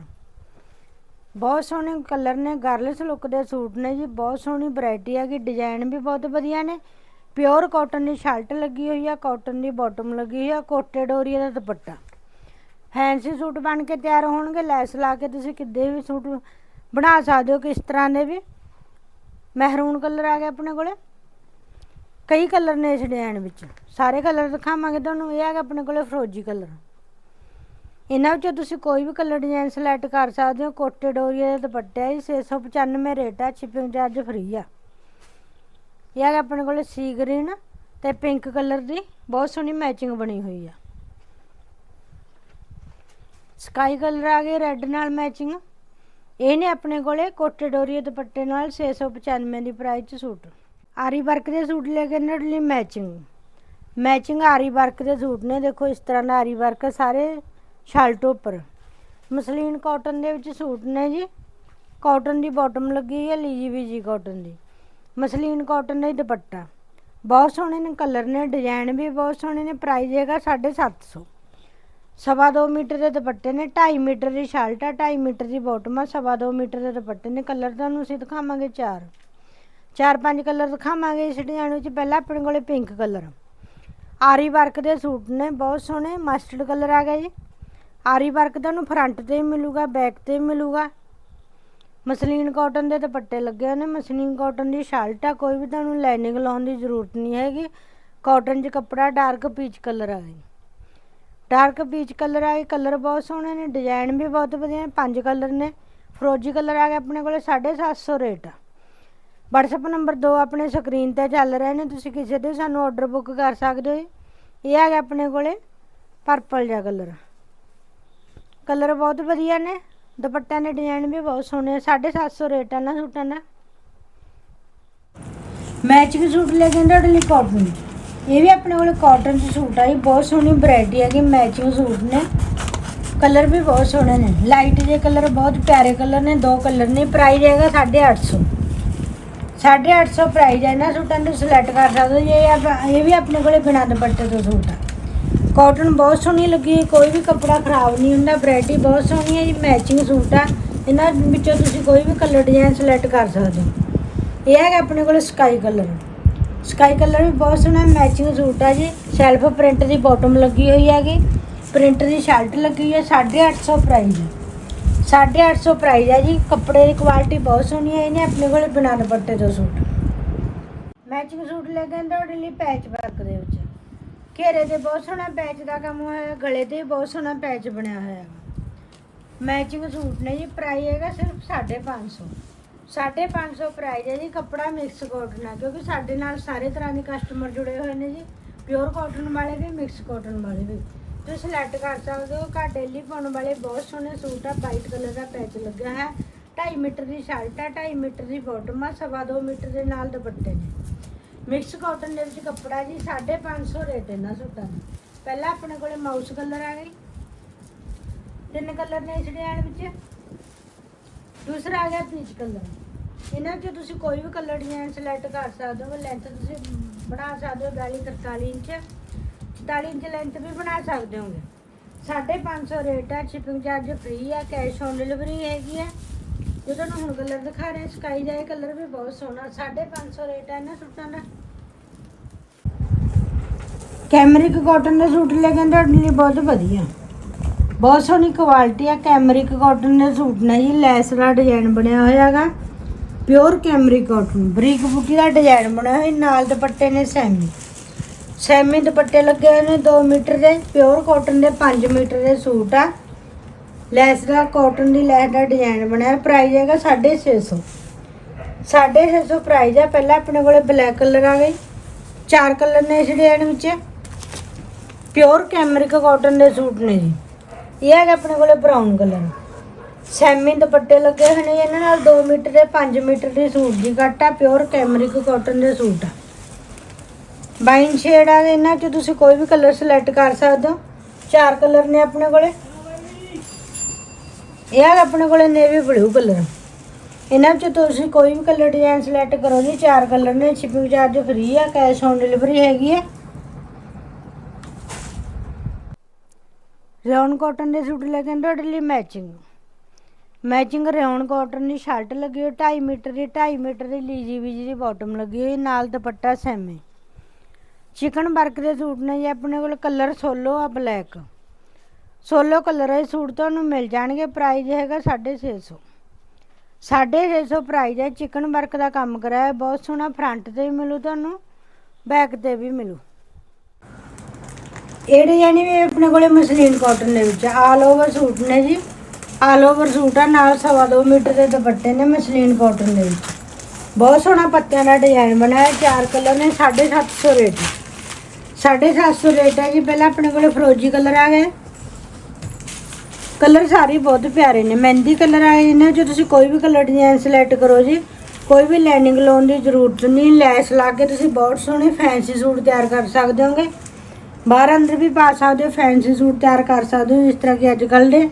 ਬਹੁਤ ਸੋਹਣੇ ਕਲਰ ਨੇ ਗਰਲਸ ਲੁੱਕ ਦੇ ਸੂਟ ਨੇ ਜੀ, ਬਹੁਤ ਸੋਹਣੀ ਵੈਰਾਈਟੀ ਹੈਗੀ ਡਿਜ਼ਾਈਨ ਵੀ ਬਹੁਤ ਵਧੀਆ ਨੇ। ਪਿਓਰ ਕਾਟਨ ਦੀ ਸ਼ਰਟ ਲੱਗੀ ਹੋਈ ਆ, ਕਾਟਨ ਦੀ ਬਾਟਮ ਲੱਗੀ ਹੋਈ ਆ ਕੋਟੇ ਡੋਰੀ ਦਾ ਦੁਪੱਟਾ। ਫੈਂਸੀ ਸੂਟ ਬਣ ਕੇ ਤਿਆਰ ਹੋਣਗੇ, ਲੈਸ ਲਾ ਕੇ ਤੁਸੀਂ ਕਿੱਦੇ ਵੀ ਸੂਟ ਬਣਾ ਸਕਦੇ ਹੋ, ਕਿਸ ਤਰ੍ਹਾਂ ਦੇ ਵੀ। ਮਹਿਰੂਨ ਕਲਰ ਆ ਗਿਆ ਆਪਣੇ ਕੋਲੇ। ਕਈ ਕਲਰ ਨੇ ਇਸ ਡਿਜ਼ਾਈਨ ਵਿੱਚ। ਸਾਰੇ ਕਲਰ ਦਿਖਾਵਾਂਗੇ ਤੁਹਾਨੂੰ, ਇਹ ਹੈਗਾ ਆਪਣੇ ਕੋਲੇ ਫਰੋਜੀ ਕਲਰ ਇਹਨਾਂ ਵਿੱਚੋਂ ਤੁਸੀਂ ਕੋਈ ਵੀ ਕਲਰ ਡਿਜ਼ਾਈਨ ਸਿਲੈਕਟ ਕਰ ਸਕਦੇ ਹੋ ਕੋਟੇ ਡੋਰੀਆ ਦੇ ਦੁਪੱਟੇ ਆ ਜੀ 695 ਰੇਟ ਆ ਸ਼ਿਪਿੰਗ ਚਾਰਜ ਫ੍ਰੀ ਆ। ਇਹ ਹੈਗਾ ਆਪਣੇ ਕੋਲ ਸੀ ਗ੍ਰੀਨ ਤੇ ਪਿੰਕ ਕਲਰ ਦੀ ਬਹੁਤ ਸੋਹਣੀ ਮੈਚਿੰਗ ਬਣੀ ਹੋਈ ਆ। ਸਕਾਈ ਕਲਰ ਆ ਗਏ ਰੈੱਡ ਨਾਲ ਮੈਚਿੰਗ। ਇਹ ਨੇ ਆਪਣੇ ਕੋਲੇ ਕੋਟੇ ਡੋਰੀਆ ਦੁਪੱਟੇ ਨਾਲ 695 ਦੀ ਪ੍ਰਾਈਸ ਚ ਸੂਟ। ਆਰੀ ਵਰਕ ਦੇ ਸੂਟ ਲੈ ਕੇ ਇਹਨਾਂ ਲਈ ਮੈਚਿੰਗ ਮੈਚਿੰਗ ਆਰੀ ਵਰਕ ਦੇ ਸੂਟ ਨੇ, ਦੇਖੋ ਇਸ ਤਰ੍ਹਾਂ ਦਾ ਆਰੀ ਵਰਕ ਸਾਰੇ ਸ਼ਾਲਟ ਉੱਪਰ। ਮਸਲੀਨ ਕਾਟਨ ਦੇ ਵਿੱਚ ਸੂਟ ਨੇ ਜੀ। ਕਾਟਨ ਦੀ ਬਾਟਮ ਲੱਗੀ ਹੈ ਲੀਜੀ ਵੀਜੀ ਕਾਟਨ ਦੀ। ਮਸਲੀਨ ਕਾਟਨ ਦਾ ਹੀ ਦੁਪੱਟਾ। ਬਹੁਤ ਸੋਹਣੇ ਨੇ ਕਲਰ ਨੇ ਡਿਜ਼ਾਈਨ ਵੀ ਬਹੁਤ ਸੋਹਣੇ ਨੇ ਪ੍ਰਾਈਸ ਹੈਗਾ 750 ਸਵਾ ਦੋ ਮੀਟਰ ਦੇ ਦੁਪੱਟੇ ਨੇ 2.5 ਮੀਟਰ ਦੀ ਸ਼ਰਟ ਆ 2.5 ਮੀਟਰ ਦੀ ਬਾਟਮ ਆ, ਸਵਾ ਦੋ ਮੀਟਰ ਦੇ ਦੁਪੱਟੇ ਨੇ। ਕਲਰ ਤੁਹਾਨੂੰ ਅਸੀਂ ਦਿਖਾਵਾਂਗੇ ਚਾਰ। ਚਾਰ ਪੰਜ ਕਲਰ ਦਿਖਾਵਾਂਗੇ ਇਸ ਡਿਜ਼ਾਈਨ ਵਿੱਚ। ਪਹਿਲਾਂ ਆਪਣੇ ਕੋਲੇ ਪਿੰਕ ਕਲਰ ਆਰੀ ਵਰਕ ਦੇ ਸੂਟ ਨੇ, ਬਹੁਤ ਸੋਹਣੇ ਮਸਟਰਡ ਕਲਰ ਆ ਗਏ ਜੀ। ਆਰੀ ਵਰਕ ਤੁਹਾਨੂੰ ਫਰੰਟ ਤੇ ਵੀ ਮਿਲੂਗਾ ਬੈਕ ਤੇ ਵੀ ਮਿਲੂਗਾ। ਮਸਲੀਨ ਕਾਟਨ ਦੇ ਦੁਪੱਟੇ ਲੱਗੇ ਹੋਏ ਨੇ। ਮਸਲੀਨ ਕਾਟਨ ਦੀ ਸ਼ਰਟ ਆ, ਕੋਈ ਵੀ ਤੁਹਾਨੂੰ ਲਾਈਨਿੰਗ ਲਾਉਣ ਦੀ ਜ਼ਰੂਰਤ ਨਹੀਂ ਹੈਗੀ। ਕਾਟਨ 'ਚ ਕੱਪੜਾ ਡਾਰਕ ਪੀਚ ਕਲਰ ਆ ਗਿਆ ਡਾਰਕ ਪੀਚ ਕਲਰ ਆ ਗਿਆ ਕਲਰ ਬਹੁਤ ਸੋਹਣੇ ਨੇ ਡਿਜ਼ਾਈਨ ਵੀ ਬਹੁਤ ਵਧੀਆ ਨੇ, ਪੰਜ ਕਲਰ ਨੇ। ਫਰੋਜੀ ਕਲਰ ਆ ਗਿਆ ਆਪਣੇ ਕੋਲੇ 750 ਰੇਟ ਆ। WhatsApp ਨੰਬਰ 2 ਆਪਣੇ ਸਕਰੀਨ ਤੇ ਚੱਲ ਰਹੇ ਨੇ, ਤੁਸੀਂ ਕਿਸੇ ਦੇ ਸਾਨੂੰ ਆਰਡਰ ਬੁੱਕ ਕਰ ਸਕਦੇ ਹੋ ਇਹ ਆ ਗਿਆ ਆਪਣੇ ਕੋਲੇ ਪਰਪਲ ਜਿਹਾ ਕਲਰ ਕਲਰ ਬਹੁਤ ਵਧੀਆ ਨੇ। ਦੁਪੱਟਿਆਂ ਦੇ ਡਿਜ਼ਾਈਨ ਵੀ ਬਹੁਤ ਸੋਹਣੇ ਆ 750 ਰੇਟ ਆ ਨਾ ਸੂਟਾਂ ਦਾ ਮੈਚਿੰਗ ਸੂਟ ਲੈ ਕੇ ਤੁਹਾਡੇ ਲਈ ਕਾਟਨ ਇਹ ਵੀ ਆਪਣੇ ਕੋਲ ਕਾਟਨ ਦੇ ਸੂਟ ਆ ਜੀ, ਬਹੁਤ ਸੋਹਣੀ ਵੈਰਾਈਟੀ ਹੈਗੀ ਮੈਚਿੰਗ ਸੂਟ ਨੇ। ਕਲਰ ਵੀ ਬਹੁਤ ਸੋਹਣੇ ਨੇ। ਲਾਈਟ ਜਿਹੇ ਕਲਰ ਬਹੁਤ ਪਿਆਰੇ ਕਲਰ ਨੇ, ਦੋ ਕਲਰ ਨੇ ਪ੍ਰਾਈਸ ਹੈਗਾ 850 850 ਪ੍ਰਾਈਸ ਹੈ ਨਾ ਸੂਟਾਂ ਨੂੰ ਸਿਲੈਕਟ ਕਰ ਸਕਦੇ ਹੋ ਇਹ ਆਪ- ਇਹ ਵੀ ਆਪਣੇ ਕੋਲੇ ਬਿਨਾਂ ਦੁਪੱਟੇ ਤੋਂ ਸੂਟ ਆ। ਕਾਟਨ ਬਹੁਤ ਸੋਹਣੀ ਲੱਗੀ ਕੋਈ ਵੀ ਕੱਪੜਾ ਖਰਾਬ ਨਹੀਂ ਹੁੰਦਾ ਵੈਰਾਈਟੀ ਬਹੁਤ ਸੋਹਣੀ ਹੈ ਜੀ ਮੈਚਿੰਗ ਸੂਟ ਆ। ਇਹਨਾਂ ਵਿੱਚੋਂ ਤੁਸੀਂ ਕੋਈ ਵੀ ਕਲਰ ਡਿਜ਼ਾਈਨ ਸਿਲੈਕਟ ਕਰ ਸਕਦੇ ਹੋ। ਇਹ ਹੈਗਾ ਆਪਣੇ ਕੋਲ ਸਕਾਈ ਕਲਰ ਸਕਾਈ ਕਲਰ ਵੀ ਬਹੁਤ ਸੋਹਣਾ ਮੈਚਿੰਗ ਸੂਟ ਆ ਜੀ। ਸੈਲਫ ਪ੍ਰਿੰਟ ਦੀ ਬਾਟਮ ਲੱਗੀ ਹੋਈ ਹੈਗੀ। ਪ੍ਰਿੰਟ ਦੀ ਸ਼ਰਟ ਲੱਗੀ ਹੋਈ ਹੈ 850 ਪ੍ਰਾਈਸ ਹੈ 850 ਪ੍ਰਾਈਸ ਹੈ ਜੀ। ਕੱਪੜੇ ਦੀ ਕੁਆਲਿਟੀ ਬਹੁਤ ਸੋਹਣੀ ਹੈ ਇਹਨੇ ਆਪਣੇ ਕੋਲ ਬਿਨਾਂ ਦੁਪੱਟੇ ਤੋਂ ਸੂਟ। ਮੈਚਿੰਗ ਸੂਟ ਲੈ ਕੇ ਆਂਦਾ ਤੁਹਾਡੇ ਲਈ ਪੈਚ ਵਰਕ ਘੇਰੇ ਤੇ ਬਹੁਤ ਸੋਹਣਾ ਪੈਚ ਦਾ ਕੰਮ ਹੋਇਆ ਹੈ ਗਲੇ ਤੇ ਵੀ ਬਹੁਤ ਸੋਹਣਾ ਪੈਚ ਬਣਿਆ ਹੋਇਆ ਹੈ ਮੈਚਿੰਗ ਸੂਟ ਨੇ ਜੀ ਪ੍ਰਾਈਸ ਹੈਗਾ ਸਿਰਫ 550 550 ਪ੍ਰਾਈਸ ਹੈ ਜੀ, ਕੱਪੜਾ ਮਿਕਸ ਕਾਟਨ ਹੈ ਕਿਉਂਕਿ ਸਾਡੇ ਨਾਲ ਸਾਰੇ ਤਰ੍ਹਾਂ ਦੇ ਕਸਟਮਰ ਜੁੜੇ ਹੋਏ ਨੇ ਜੀ। ਪਿਓਰ ਕਾਟਨ ਵਾਲੇ ਵੀ ਮਿਕਸ ਕਾਟਨ ਵਾਲੇ ਵੀ। ਤੁਸੀਂ ਸਿਲੈਕਟ ਕਰ ਸਕਦੇ ਹੋ, ਘਰ ਡੇਲੀ ਪਾਉਣ ਵਾਲੇ ਬਹੁਤ ਸੋਹਣੇ ਸੂਟ ਆ ਵਾਈਟ ਕਲਰ ਦਾ ਪੈਚ ਲੱਗਾ ਹੈ 2.5 ਮੀਟਰ ਦੀ ਸ਼ਰਟ ਆ 2.5 ਮੀਟਰ ਦੀ ਬਾਟਮ ਆ, ਸਵਾ ਦੋ ਮੀਟਰ ਦੇ ਨਾਲ ਦੁਪੱਟੇ ਨੇ। ਮਿਕਸ ਕਾਟਨ ਦੇ ਵਿੱਚ ਕੱਪੜਾ ਜੀ 550 ਰੇਟ ਇਹਨਾਂ ਸੂਟਾਂ ਦਾ। ਪਹਿਲਾਂ ਆਪਣੇ ਕੋਲੇ ਮਾਊਸ ਕਲਰ ਆ ਗਈ ਤਿੰਨ ਕਲਰ ਨੇ ਇਸ ਡਿਜ਼ਾਈਨ ਵਿੱਚ। ਦੂਸਰਾ ਆ ਗਿਆ ਪੀਚ ਕਲਰ ਇਹਨਾਂ 'ਚੋਂ ਤੁਸੀਂ ਕੋਈ ਵੀ ਕਲਰ ਡਿਜ਼ਾਈਨ ਸਿਲੈਕਟ ਕਰ ਸਕਦੇ ਹੋ ਲੈਂਥ ਤੁਸੀਂ ਬਣਾ ਸਕਦੇ ਹੋ 42 43 ਇੰਚ। 44 ਇੰਚ ਲੈਂਥ ਵੀ ਬਣਾ ਸਕਦੇ ਹੋਗੇ। 550 ਰੇਟ ਹੈ ਸ਼ਿਪਿੰਗ ਚਾਰਜ ਫ੍ਰੀ ਹੈ ਕੈਸ਼ ਔਨ ਡਿਲੀਵਰੀ ਹੈਗੀ ਹੈ ਜੋ ਤੁਹਾਨੂੰ ਹੁਣ ਕਲਰ ਦਿਖਾ ਰਹੇ, ਸਕਾਈ ਜਾਏ ਕਲਰ ਵੀ ਬਹੁਤ ਸੋਹਣਾ 550 ਰੇਟ ਹੈ ਇਹਨਾਂ ਸੂਟਾਂ ਦਾ। ਕੈਮਰਿਕ ਕਾਟਨ ਦੇ ਸੂਟ ਲੈ ਕੇ ਤੁਹਾਡੇ ਲਈ ਬਹੁਤ ਵਧੀਆ। ਬਹੁਤ ਸੋਹਣੀ ਕੁਆਲਿਟੀ ਆ, ਕੈਮਰਿਕ ਕਾਟਨ ਦੇ ਸੂਟ ਨੇ ਜੀ, ਲੈਸ ਦਾ ਡਿਜ਼ਾਈਨ ਬਣਿਆ ਹੋਇਆ ਹੈਗਾ। ਪਿਓਰ ਕੈਮਰਿਕ ਕਾਟਨ ਬਰੀਕ ਬੂਟੀ ਦਾ ਡਿਜ਼ਾਈਨ ਬਣਿਆ ਹੋਇਆ, ਨਾਲ ਦੁਪੱਟੇ ਨੇ ਸੈਮੀ। ਸੈਮੀ ਦੁਪੱਟੇ ਲੱਗੇ ਹੋਏ ਨੇ 2 ਮੀਟਰ ਦੇ ਪਿਓਰ ਕਾਟਨ ਦੇ 5 ਮੀਟਰ ਦੇ ਸੂਟ ਆ। ਲੈਸ ਦਾ ਕਾਟਨ ਦੀ ਲੈਸ ਦਾ ਡਿਜ਼ਾਈਨ ਬਣਿਆ। ਪ੍ਰਾਈਸ ਹੈਗਾ 650 650 ਪ੍ਰਾਈਸ ਹੈ ਪਹਿਲਾਂ ਆਪਣੇ ਕੋਲੇ ਬਲੈਕ ਕਲਰ ਆ ਗਈ ਚਾਰ ਕਲਰ ਨੇ ਇਸ ਡਿਜ਼ਾਈਨ ਵਿੱਚ। ਪਿਓਰ ਕੈਮਰਿਕ ਕਾਟਨ ਦੇ ਸੂਟ ਨੇ ਜੀ। ਇਹ ਹੈਗਾ ਆਪਣੇ ਕੋਲੇ ਬਰਾਊਨ ਕਲਰ ਸੈਮੀ ਦੁਪੱਟੇ ਲੱਗੇ ਹੋਏ ਨੇ ਇਹਨਾਂ ਨਾਲ 2 ਮੀਟਰ ਦੇ 5 ਮੀਟਰ ਦੇ ਸੂਟ ਦੀ ਕੱਟ ਆ। ਪਿਓਰ ਕੈਮਰਿਕ ਕਾਟਨ ਦੇ ਸੂਟ ਆ। ਬਾਈਨ ਸ਼ੇਡ ਆ ਇਹਨਾਂ ਚ ਤੁਸੀਂ ਕੋਈ ਵੀ ਕਲਰ ਸਿਲੈਕਟ ਕਰ ਸਕਦੇ ਹੋ। ਚਾਰ ਕਲਰ ਨੇ ਆਪਣੇ ਕੋਲੇ। ਇਹ ਆ ਆਪਣੇ ਕੋਲੇ ਨੇਵੀ ਬਲੂ ਕਲਰ। ਇਹਨਾਂ ਵਿੱਚ ਤੁਸੀਂ ਕੋਈ ਵੀ ਕਲਰ ਡਿਜ਼ਾਈਨ ਸਿਲੈਕਟ ਕਰੋ ਜੀ, ਚਾਰ ਕਲਰ ਨੇ ਸ਼ਿਪਿੰਗ ਚਾਰਜ ਫ੍ਰੀ ਆ ਕੈਸ਼ ਔਨ ਡਿਲੀਵਰੀ ਹੈਗੀ ਹੈ ਰਿਓਨ ਕਾਟਨ ਦੇ ਸੂਟ ਲੈ ਕੇ ਤੁਹਾਡੇ ਲਈ ਮੈਚਿੰਗ ਮੈਚਿੰਗ ਰਿਓਨ ਕਾਟਨ ਦੀ ਸ਼ਰਟ ਲੱਗੀ ਹੋਈ 2.5 ਮੀਟਰ ਦੀ 2.5 ਮੀਟਰ ਦੀ, ਲੀਜੀ ਵੀਜੀ ਦੀ ਬਾਟਮ ਲੱਗੀ ਹੋਈ, ਨਾਲ ਦੁਪੱਟਾ ਸੈਮੇ ਚਿਕਨ ਵਰਕ ਦੇ ਸੂਟ ਨੇ ਜੀ, ਆਪਣੇ ਕੋਲ ਕਲਰ ਸੋਲੋ ਆ ਬਲੈਕ ਸੋਲੋ ਕਲਰ ਦੇ ਸੂਟ ਤੁਹਾਨੂੰ ਮਿਲ ਜਾਣਗੇ ਪ੍ਰਾਈਸ ਹੈਗਾ 650 650 ਪ੍ਰਾਈਸ ਹੈ ਚਿਕਨ ਵਰਕ ਦਾ ਕੰਮ ਕਰਾਇਆ, ਬਹੁਤ ਸੋਹਣਾ ਫਰੰਟ ਤੇ ਵੀ ਮਿਲੂ ਤੁਹਾਨੂੰ ਬੈਕ ਤੇ ਵੀ ਮਿਲੂ। ਇਹ ਡਿਜ਼ਾਈਨ ਵੀ ਆਪਣੇ ਕੋਲੇ ਮਸਲੀਨ ਕਾਟਨ ਦੇ ਵਿੱਚ ਆਲ ਓਵਰ ਸੂਟ ਨੇ ਜੀ। ਆਲ ਓਵਰ ਸੂਟ ਆ, ਨਾਲ ਸਵਾ ਦੋ ਮੀਟਰ ਦੇ ਦੁਪੱਟੇ ਨੇ ਮਸਲੀਨ ਕਾਟਨ ਦੇ ਵਿੱਚ। ਬਹੁਤ ਸੋਹਣਾ ਪੱਤਿਆਂ ਦਾ ਡਿਜ਼ਾਈਨ ਬਣਾਇਆ ਚਾਰ ਕਲਰ ਨੇ 750 ਰੇਟ। 750 ਰੇਟ ਹੈ ਜੀ, ਪਹਿਲਾਂ ਆਪਣੇ ਕੋਲੇ ਫਰੋਜੀ ਕਲਰ ਆ ਗਏ। ਕਲਰ ਸਾਰੇ ਬਹੁਤ ਪਿਆਰੇ ਨੇ। ਮਹਿੰਦੀ ਕਲਰ ਆਏ ਨੇ, ਜੋ ਤੁਸੀਂ ਕੋਈ ਵੀ ਕਲਰ ਡਿਜ਼ਾਈਨ ਸਿਲੈਕਟ ਕਰੋ ਜੀ, ਕੋਈ ਵੀ ਲਾਈਨਿੰਗ ਲਾਉਣ ਦੀ ਜ਼ਰੂਰਤ ਨਹੀਂ, ਲੈਸ ਲਾ ਕੇ ਤੁਸੀਂ ਬਹੁਤ ਸੋਹਣੇ ਫੈਂਸੀ ਸੂਟ ਤਿਆਰ ਕਰ ਸਕਦੇ ਹੋਗੇ। ਬਾਹਰ ਅੰਦਰ ਵੀ ਪਾ ਸਕਦੇ ਹੋ ਫੈਂਸੀ ਸੂਟ ਤਿਆਰ ਕਰ ਸਕਦੇ ਹੋ, ਜਿਸ ਤਰ੍ਹਾਂ ਕਿ ਅੱਜ ਕੱਲ੍ਹ ਦੇ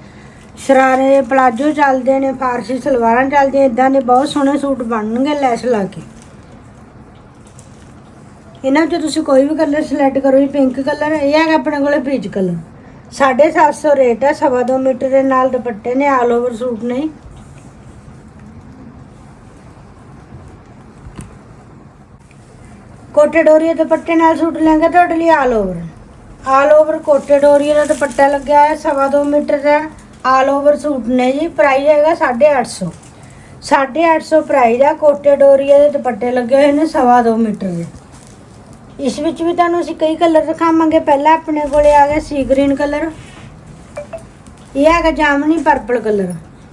ਸ਼ਰਾਰੇ ਪਲਾਜੋ ਚੱਲਦੇ ਨੇ, ਫਾਰਸੀ ਸਲਵਾਰਾਂ ਚੱਲਦੀਆਂ ਇਦਾਂ ਦੇ ਬਹੁਤ ਸੋਹਣੇ ਸੂਟ ਬਣਨਗੇ ਲੈਸ ਲਾ ਕੇ। ਇਹਨਾਂ ਵਿੱਚ ਤੁਸੀਂ ਕੋਈ ਵੀ ਕਲਰ ਸਿਲੈਕਟ ਕਰੋ ਜੀ ਪਿੰਕ ਕਲਰ, ਇਹ ਹੈਗਾ ਆਪਣੇ ਕੋਲੇ ਪੀਚ ਕਲਰ। 750 ਰੇਟ ਹੈ, ਸਵਾ ਦੋ ਮੀਟਰ ਦੇ ਨਾਲ ਦੁਪੱਟੇ ਨੇ ਆਲ ਓਵਰ ਸੂਟ ਨੇ। ਕੋਟੇ ਡੋਰੀਏ ਦੁਪੱਟੇ ਨਾਲ ਸੂਟ ਲੈਂਗੇ ਤੁਹਾਡੇ ਲਈ ਆਲ ਓਵਰ ਆਲ ਓਵਰ ਕੋਟੇ ਡੋਰੀਏ ਦਾ ਦੁਪੱਟਾ ਲੱਗਿਆ ਹੈ, ਸਵਾ ਦੋ ਮੀਟਰ ਦਾ ਆਲ ਓਵਰ ਸੂਟ ਨੇ ਜੀ ਪ੍ਰਾਈਸ ਹੈਗਾ 850 850 ਪ੍ਰਾਈਸ ਆ, ਕੋਟੇ ਡੋਰੀਏ ਦੇ ਦੁਪੱਟੇ ਲੱਗੇ ਹੋਏ ਨੇ ਸਵਾ ਦੋ ਮੀਟਰ ਦੇ। ਇਸ ਵਿੱਚ ਵੀ ਤੁਹਾਨੂੰ ਅਸੀਂ ਕਈ ਕਲਰ ਦਿਖਾਵਾਂਗੇ। ਪਹਿਲਾਂ ਆਪਣੇ ਕੋਲੇ ਆ ਗਿਆ ਸੀ ਗ੍ਰੀਨ ਕਲਰ। ਇਹ ਹੈਗਾ ਜਾਮਨੀ ਪਰਪਲ ਕਲਰ।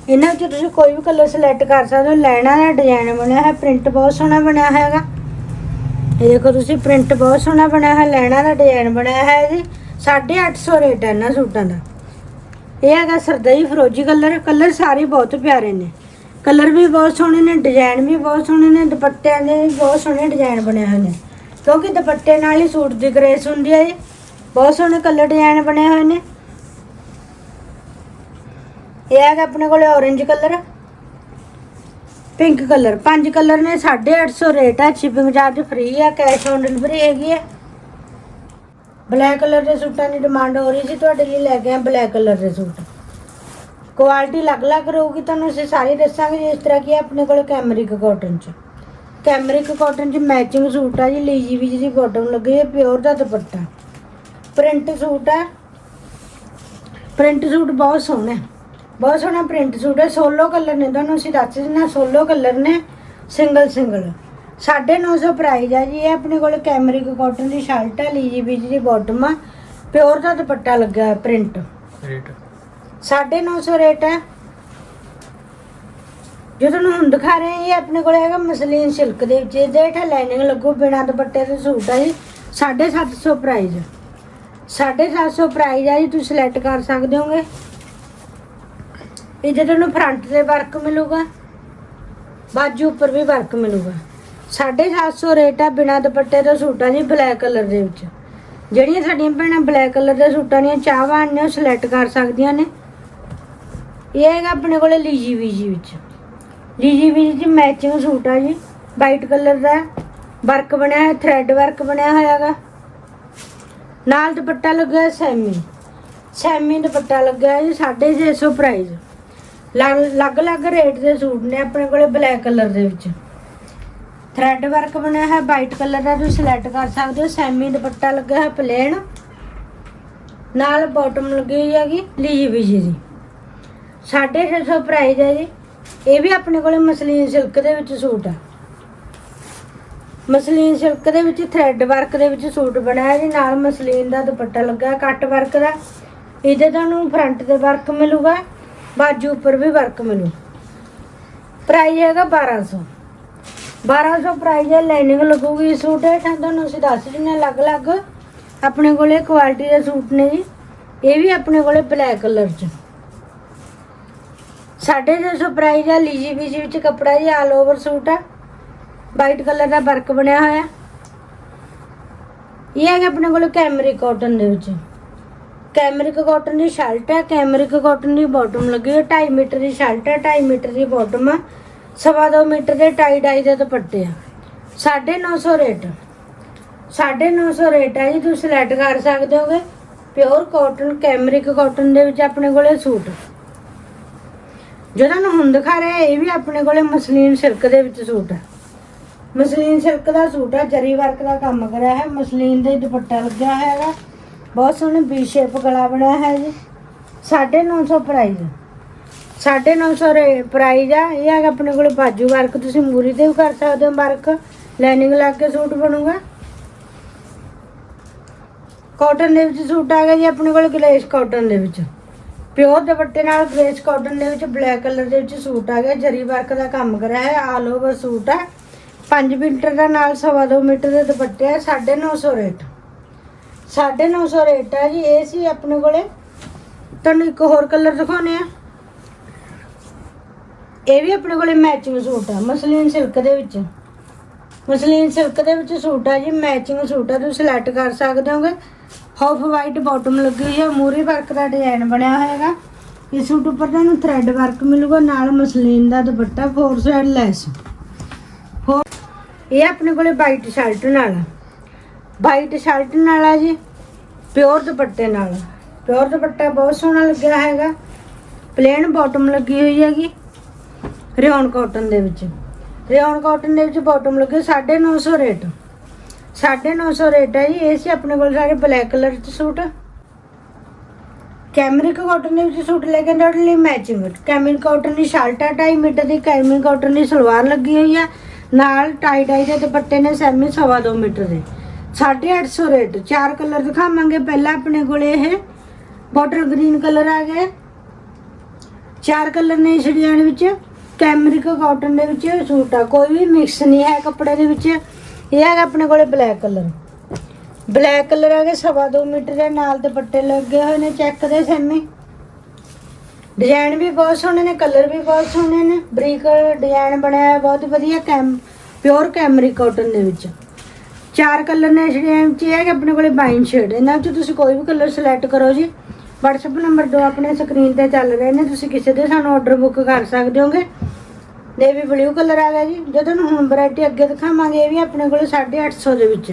ਇਹਨਾਂ ਵਿੱਚ ਤੁਸੀਂ ਕੋਈ ਵੀ ਕਲਰ ਸਿਲੈਕਟ ਕਰ ਸਕਦੇ ਹੋ। ਲੈਣਾ ਦਾ ਡਿਜ਼ਾਈਨ ਬਣਿਆ ਹੈ ਪ੍ਰਿੰਟ ਬਹੁਤ ਸੋਹਣਾ ਬਣਿਆ ਹੈਗਾ। ਇਹ ਦੇਖੋ ਤੁਸੀਂ ਪ੍ਰਿੰਟ ਬਹੁਤ ਸੋਹਣਾ ਬਣਿਆ ਹੈ, ਲੈਣਾ ਦਾ ਡਿਜ਼ਾਈਨ ਬਣਿਆ ਹੈ ਜੀ। 850 ਰੇਟ ਹੈ ਇਹਨਾਂ ਸੂਟਾਂ ਦਾ। ਇਹ ਹੈਗਾ ਸਰਦਈ ਫਰੋਜੀ ਕਲਰ। ਕਲਰ ਸਾਰੇ ਬਹੁਤ ਪਿਆਰੇ ਨੇ। ਕਲਰ ਵੀ ਬਹੁਤ ਸੋਹਣੇ ਨੇ ਡਿਜ਼ਾਈਨ ਵੀ ਬਹੁਤ ਸੋਹਣੇ ਨੇ, ਦੁਪੱਟਿਆਂ ਦੇ ਵੀ ਬਹੁਤ ਸੋਹਣੇ ਡਿਜ਼ਾਈਨ ਬਣੇ ਹੋਏ ਨੇ। ਕਿਉਂਕਿ ਦੁਪੱਟੇ ਨਾਲ ਹੀ ਸੂਟ ਦੀ ਗ੍ਰੇਸ ਹੁੰਦੀ ਹੈ ਜੀ। ਬਹੁਤ ਸੋਹਣੇ ਕਲਰ ਡਿਜ਼ਾਈਨ ਬਣੇ ਹੋਏ ਨੇ। ਇਹ ਹੈਗਾ ਆਪਣੇ ਕੋਲੇ orange ਕਲਰ ਪਿੰਕ ਕਲਰ ਪੰਜ ਕਲਰ ਨੇ 850 ਰੇਟ ਹੈ ਸ਼ਿਪਿੰਗ ਚਾਰਜ ਫ੍ਰੀ ਹੈ ਕੈਸ਼ ਔਨ ਡਿਲੀਵਰੀ ਹੈਗੀ ਹੈ ਬਲੈਕ ਕਲਰ ਦੇ ਸੂਟਾਂ ਦੀ ਡਿਮਾਂਡ ਹੋ ਰਹੀ ਸੀ, ਤੁਹਾਡੇ ਲਈ ਲੈ ਕੇ ਆਏ ਬਲੈਕ ਕਲਰ ਦੇ ਸੂਟ। ਕੁਆਲਿਟੀ ਅਲੱਗ-ਅਲੱਗ ਰਹੂਗੀ, ਤੁਹਾਨੂੰ ਅਸੀਂ ਸਾਰੀ ਦੱਸਾਂਗੇ ਜਿਸ ਤਰ੍ਹਾਂ ਕਿ ਆਪਣੇ ਕੋਲ ਕੈਮਰਿਕ ਕਾਟਨ ਚ। ਕੈਮਰਿਕ ਕਾਟਨ ਚ ਮੈਚਿੰਗ ਸੂਟ ਆ ਜੀ ਲੀਜੀ ਵੀ ਜਿਹਦੀ ਬਾਟਮ ਲੱਗੀ ਪਿਓਰ ਦਾ ਦੁਪੱਟਾ। ਪ੍ਰਿੰਟ ਸੂਟ ਹੈ ਪ੍ਰਿੰਟ ਸੂਟ ਬਹੁਤ ਸੋਹਣਾ ਬਹੁਤ ਸੋਹਣਾ ਪ੍ਰਿੰਟ ਸੂਟ ਹੈ। ਸੋਲੋ ਕਲਰ ਨੇ ਤੁਹਾਨੂੰ ਅਸੀਂ ਦੱਸ ਦਿੰਨਾ ਸੋਲੋ ਕਲਰ ਨੇ ਸਿੰਗਲ ਸਿੰਗਲ 950 ਪ੍ਰਾਈਸ ਹੈ ਜੀ ਇਹ ਆਪਣੇ ਕੋਲ ਕੈਮਰਿਕ ਕਾਟਨ ਦੀ ਸ਼ਰਟ ਹੈ ਲੀਜੀ ਵੀ ਜਿਹਦੀ ਬਾਟਮ ਆ। ਪਿਓਰ ਦਾ ਦੁਪੱਟਾ ਲੱਗਾ ਪ੍ਰਿੰਟ ਰੇਟ 950 ਰੇਟ ਹੈ। ਜੋ ਤੁਹਾਨੂੰ ਹੁਣ ਦਿਖਾ ਰਹੇ ਹਾਂ, ਇਹ ਆਪਣੇ ਕੋਲ ਹੈਗਾ ਮਸਲੀਨ ਸਿਲਕ ਦੇ ਵਿੱਚ। ਇਹਦੇ ਹੇਠਾਂ ਲਾਈਨਿੰਗ ਲੱਗੂ, ਬਿਨਾਂ ਦੁਪੱਟੇ ਦੇ ਸੂਟ ਹੈ ਜੀ। 750 ਪ੍ਰਾਈਸ 750 ਪ੍ਰਾਈਸ ਹੈ ਜੀ, ਤੁਸੀਂ ਸਿਲੈਕਟ ਕਰ ਸਕਦੇ ਹੋਗੇ। ਇਹਦੇ ਤੁਹਾਨੂੰ ਫਰੰਟ ਤੇ ਵਰਕ ਮਿਲੂਗਾ, ਬਾਜੂ ਉੱਪਰ ਵੀ ਵਰਕ ਮਿਲੂਗਾ। 750 ਰੇਟ ਆ, ਬਿਨਾਂ ਦੁਪੱਟੇ ਦੇ ਸੂਟਾਂ ਜੀ ਬਲੈਕ ਕਲਰ ਦੇ ਵਿੱਚ। ਜਿਹੜੀਆਂ ਸਾਡੀਆਂ ਭੈਣਾਂ ਬਲੈਕ ਕਲਰ ਦੇ ਸੂਟਾਂ ਦੀਆਂ ਚਾਹਵਾਨ ਨੇ, ਉਹ ਸਿਲੈਕਟ ਕਰ ਸਕਦੀਆਂ ਨੇ। ਇਹ ਹੈਗਾ ਆਪਣੇ ਕੋਲੇ ਲੀਜੀ ਵੀਜੀ ਵਿੱਚ। ਲੀਜੀ ਵੀਜੀ ਚ ਮੈਚਿੰਗ ਸੂਟ ਆ ਜੀ। ਵਾਈਟ ਕਲਰ ਦਾ। ਵਰਕ ਬਣਿਆ ਹੈ ਥ੍ਰੈਡ ਵਰਕ ਬਣਿਆ ਹੋਇਆ ਹੈਗਾ ਨਾਲ ਦੁਪੱਟਾ ਲੱਗਾ ਸੈਮੀ। ਸੈਮੀ ਦੁਪੱਟਾ ਲੱਗਾ ਹੈ ਜੀ 650 ਪ੍ਰਾਈਸ ਅਲੱਗ-ਅਲੱਗ ਰੇਟ ਦੇ ਸੂਟ ਨੇ ਆਪਣੇ ਕੋਲੇ ਬਲੈਕ ਕਲਰ ਦੇ ਵਿੱਚ। ਥ੍ਰੈਡ ਵਰਕ ਬਣਿਆ ਹੈ ਵਾਈਟ ਕਲਰ ਦਾ ਤੁਸੀਂ ਸਿਲੈਕਟ ਕਰ ਸਕਦੇ ਹੋ। ਸੈਮੀ ਦੁਪੱਟਾ ਲੱਗਾ ਹੈ ਪਲੇਨ ਨਾਲ ਬਾਟਮ ਲੱਗੀ ਹੋਈ ਹੈਗੀ ਲੀਜੀ ਵੀਜੀ ਦੀ। 650 ਪ੍ਰਾਈਸ ਹੈ ਜੀ। ਇਹ ਵੀ ਆਪਣੇ ਕੋਲੇ ਮਸਲੀਨ ਸਿਲਕ ਦੇ ਵਿੱਚ ਸੂਟ ਆ। ਮਸਲੀਨ ਸਿਲਕ ਦੇ ਵਿੱਚ ਥ੍ਰੈਡ ਵਰਕ ਦੇ ਵਿੱਚ ਸੂਟ ਬਣਿਆ ਜੀ, ਨਾਲ ਮਸਲੀਨ ਦਾ ਦੁਪੱਟਾ ਲੱਗਾ ਕੱਟ ਵਰਕ ਦਾ। ਇਹਦੇ ਤੁਹਾਨੂੰ ਫਰੰਟ ਤੇ ਵਰਕ ਮਿਲੂਗਾ, ਬਾਜੂ ਉੱਪਰ ਵੀ ਵਰਕ ਮਿਲੂ। ਪ੍ਰਾਈਸ ਹੈਗਾ 1200 1200 ਪ੍ਰਾਈਸ ਹੈ ਲਾਈਨਿੰਗ ਲੱਗੂਗੀ ਸੂਟ ਹੇਠਾਂ, ਤੁਹਾਨੂੰ ਅਸੀਂ ਦੱਸ ਦਿੰਦੇ ਹਾਂ ਅਲੱਗ-ਅਲੱਗ। ਆਪਣੇ ਕੋਲੇ ਕੁਆਲਿਟੀ ਦੇ ਸੂਟ ਨੇ ਜੀ। ਇਹ ਵੀ ਆਪਣੇ ਕੋਲੇ ਬਲੈਕ ਕਲਰ 'ਚ। 650 ਪ੍ਰਾਈਸ ਹੈ ਲੀਜੀ ਬੀਜੀ ਵਿੱਚ ਕੱਪੜਾ ਜੀ ਆਲ ਓਵਰ ਸੂਟ ਆ। ਵਾਈਟ ਕਲਰ ਦਾ ਵਰਕ ਬਣਿਆ ਹੋਇਆ। ਨਾਲ ਹੈ ਸੈਮੀ ਸੈਮੀ ਦੁਪੱਟਾ ਲੱਗਾ ਹੈ ਪਲੇਨ ਨਾਲ ਬਾਟਮ ਲੱਗੀ ਹੋਈ ਹੈਗੀ ਲੀਜੀ ਵੀਜੀ ਦੀ 650 ਪ੍ਰਾਈਸ ਹੈ ਜੀ ਇਹ ਆਪਣੇ ਹੈਗਾ ਆਪਣੇ ਕੋਲ ਕੈਮਰਿਕ ਕਾਟਨ ਦੇ ਵਿੱਚ। ਕੈਮਰਿਕ ਕਾਟਨ ਦੀ ਸ਼ਰਟ ਹੈ ਕੈਮਰਿਕ ਕਾਟਨ ਦੀ ਬਾਟਮ ਲੱਗੀ ਹੋਈ 2.5 ਮੀਟਰ ਦੀ ਸ਼ਰਟ ਹੈ 2.5 ਮੀਟਰ ਦੀ ਬਾਟਮ ਆ, ਸਵਾ ਦੋ ਮੀਟਰ ਦੇ ਟਾਈ ਡਾਈ ਦੇ ਦੁਪੱਟੇ ਆ। 950 ਰੇਟ। 950 ਰੇਟ ਹੈ ਜੀ, ਤੁਸੀਂ ਸਿਲੈਕਟ ਕਰ ਸਕਦੇ ਹੋਗੇ। ਪਿਓਰ ਕਾਟਨ ਕੈਮਰਿਕ ਕਾਟਨ ਦੇ ਵਿੱਚ ਆਪਣੇ ਕੋਲੇ ਸੂਟ। ਜਿਹੜਾ ਨੂੰ ਹੁਣ ਦਿਖਾ ਰਿਹਾ, ਇਹ ਵੀ ਆਪਣੇ ਕੋਲੇ ਮਸਲੀਨ ਸਿਲਕ ਦੇ ਵਿੱਚ ਸੂਟ ਹੈ। ਮਸਲੀਨ ਸਿਲਕ ਦਾ ਸੂਟ ਹੈ, ਜਰੀ ਵਰਕ ਦਾ ਕੰਮ ਕਰਿਆ ਹੈ, ਮਸਲੀਨ ਦੇ ਦੁਪੱਟਾ ਲੱਗਿਆ ਹੈਗਾ। ਬਹੁਤ ਸੋਹਣਾ ਵੀ ਸ਼ੇਪ ਗਲਾ ਬਣਿਆ ਹੈ ਜੀ। 950 ਪ੍ਰਾਈਸ 950 ਰੇ ਪ੍ਰਾਈਸ ਆ। ਇਹ ਹੈਗਾ ਆਪਣੇ ਕੋਲ ਬਾਜੂ ਵਰਕ, ਤੁਸੀਂ ਮੂਰੀ ਤੇ ਵੀ ਕਰ ਸਕਦੇ ਹੋ ਵਰਕ। ਲਾਈਨਿੰਗ ਲਾ ਕੇ ਸੂਟ ਬਣੂਗਾ। ਕਾਟਨ ਦੇ ਵਿੱਚ ਸੂਟ ਆ ਗਿਆ ਜੀ, ਆਪਣੇ ਕੋਲ ਗਲੇਸ਼ ਕਾਟਨ ਦੇ ਵਿੱਚ। ਪਿਓਰ ਦੁਪੱਟੇ ਨਾਲ ਗ੍ਰੇਸ ਕਾਟਨ ਦੇ ਵਿੱਚ ਬਲੈਕ ਕਲਰ ਦੇ ਵਿੱਚ ਸੂਟ ਆ ਗਿਆ। ਜਰੀ ਵਰਕ ਦਾ ਕੰਮ ਕਰਿਆ ਹੈ, ਆਲ ਓਵਰ ਸੂਟ ਹੈ। 5 ਮੀਟਰ ਦਾ ਨਾਲ ਸਵਾ ਦੋ ਮੀਟਰ ਦੇ ਦੁਪੱਟੇ ਆ 950 ਰੇਟ। 950 ਰੇਟ ਹੈ ਜੀ, ਇਹ ਸੀ ਆਪਣੇ ਕੋਲੇ। ਤੁਹਾਨੂੰ ਇੱਕ ਹੋਰ ਕਲਰ ਦਿਖਾਉਣੇ ਆ ਇਹ ਵੀ ਆਪਣੇ ਕੋਲੇ ਮੈਚਿੰਗ ਸੂਟ ਆ ਮਸਲੀਨ ਸਿਲਕ ਦੇ ਵਿੱਚ। ਮਸਲੀਨ ਸਿਲਕ ਦੇ ਵਿੱਚ ਸੂਟ ਆ ਜੀ, ਮੈਚਿੰਗ ਸੂਟ ਆ ਤੁਸੀਂ ਸਿਲੈਕਟ ਕਰ ਸਕਦੇ ਹੋਗੇ। ਹਾਫ ਵਾਈਟ ਬਾਟਮ ਲੱਗੀ ਹੋਈ ਹੈ ਮੂਰੀ ਵਰਕ ਦਾ ਡਿਜ਼ਾਈਨ ਬਣਿਆ ਹੋਇਆ ਹੈਗਾ ਇਸ ਸੂਟ ਉੱਪਰ ਤੁਹਾਨੂੰ ਥ੍ਰੈਡ ਵਰਕ ਮਿਲੂਗਾ, ਨਾਲ ਮਸਲੀਨ ਦਾ ਦੁਪੱਟਾ ਫੋਰ ਸਾਈਡ ਲੈਸ ਹੋਰ ਇਹ ਆਪਣੇ ਕੋਲੇ ਵਾਈਟ ਸ਼ਰਟ ਨਾਲ ਵਾਈਟ ਸ਼ਰਟ ਨਾਲ ਆ ਜੀ ਪਿਓਰ ਦੁਪੱਟੇ ਨਾਲ। ਪਿਓਰ ਦੁਪੱਟਾ ਬਹੁਤ ਸੋਹਣਾ ਲੱਗਿਆ ਹੈਗਾ ਪਲੇਨ ਬਾਟਮ ਲੱਗੀ ਹੋਈ ਹੈਗੀ ਰਿਓਨ ਕਾਟਨ ਦੇ ਵਿੱਚ। ਰਿਓਨ ਕਾਟਨ ਦੇ ਵਿੱਚ ਬਾਟਮ ਲੱਗੇ 950 ਰੇਟ। 950 ਰੇਟ ਹੈ ਜੀ, ਇਹ ਸੀ ਆਪਣੇ ਕੋਲ ਸਾਰੇ ਬਲੈਕ ਕਲਰ ਚ ਸੂਟ। ਕੈਮਰਿਕ ਕਾਟਨ ਦੇ ਵਿੱਚ ਸੂਟ ਲੈ ਕੇ ਤੁਹਾਡੇ ਲਈ ਮੈਚਿੰਗ ਕੈਮਰਿਕ ਕਾਟਨ ਦੀ ਸ਼ਰਟ ਹੈ 2.5 ਮੀਟਰ ਦੀ। ਕੈਮਰਿਕ ਕਾਟਨ ਦੀ ਸਲਵਾਰ ਲੱਗੀ ਹੋਈ ਹੈ ਨਾਲ ਟਾਈ ਡਾਈ ਦੇ ਦੁਪੱਟੇ ਨੇ ਸੈਮੀ ਸਵਾ ਦੋ ਮੀਟਰ ਦੇ। 850 ਰੇਟ। ਚਾਰ ਕਲਰ ਦਿਖਾਵਾਂਗੇ। ਪਹਿਲਾਂ ਆਪਣੇ ਕੋਲੇ ਇਹ ਬਾਟਲ ਗ੍ਰੀਨ ਕਲਰ ਆ ਗਿਆ। ਚਾਰ ਕਲਰ ਨੇ ਇਸ ਡਿਜ਼ਾਈਨ ਵਿੱਚ। ਕੈਮਰਿਕ ਕਾਟਨ ਦੇ ਵਿੱਚ ਸੂਟ ਆ। ਕੋਈ ਵੀ ਮਿਕਸ ਨਹੀਂ ਹੈ ਕੱਪੜੇ ਦੇ ਵਿੱਚ। ਇਹ ਹੈਗਾ ਆਪਣੇ ਕੋਲੇ ਬਲੈਕ ਕਲਰ ਬਲੈਕ ਕਲਰ ਹੈਗੇ ਸਵਾ ਦੋ ਮੀਟਰ ਦੇ, ਨਾਲ ਦੁਪੱਟੇ ਲੱਗੇ ਹੋਏ ਨੇ ਚੈੱਕ ਦੇ ਸੇਮੀ। ਡਿਜ਼ਾਈਨ ਵੀ ਬਹੁਤ ਸੋਹਣੇ ਨੇ ਕਲਰ ਵੀ ਬਹੁਤ ਸੋਹਣੇ ਨੇ। ਬਰੀਕ ਡਿਜ਼ਾਈਨ ਬਣਿਆ ਹੈ ਬਹੁਤ ਵਧੀਆ ਕੈਮ ਪਿਓਰ ਕੈਮਰੀ ਕਾਟਨ ਦੇ ਵਿੱਚ। ਚਾਰ ਕਲਰ ਨੇ ਇਸ ਡਿਜ਼ਾਈਨ 'ਚ, ਇਹ ਹੈਗਾ ਆਪਣੇ ਕੋਲੇ ਬਾਈਨ ਸ਼ੇਡ ਇਹਨਾਂ ਵਿੱਚ ਤੁਸੀਂ ਕੋਈ ਵੀ ਕਲਰ ਸਿਲੈਕਟ ਕਰੋ ਜੀ। WhatsApp ਨੰਬਰ ਦੋ ਆਪਣੇ ਸਕਰੀਨ ਤੇ ਚੱਲ ਰਹੇ ਨੇ, ਤੁਸੀਂ ਕਿਸੇ ਦੇ ਸਾਨੂੰ ਆਰਡਰ ਬੁੱਕ ਕਰ ਸਕਦੇ ਹੋਗੇ। ਨੇਵੀ ਬਲੂ ਕਲਰ ਆ ਗਿਆ ਜੀ। ਜਦੋਂ ਤੁਹਾਨੂੰ ਹੁਣ ਵੈਰਾਈਟੀ ਅੱਗੇ ਦਿਖਾਵਾਂਗੇ, ਇਹ ਵੀ ਆਪਣੇ ਕੋਲੇ 850 ਦੇ ਵਿੱਚ।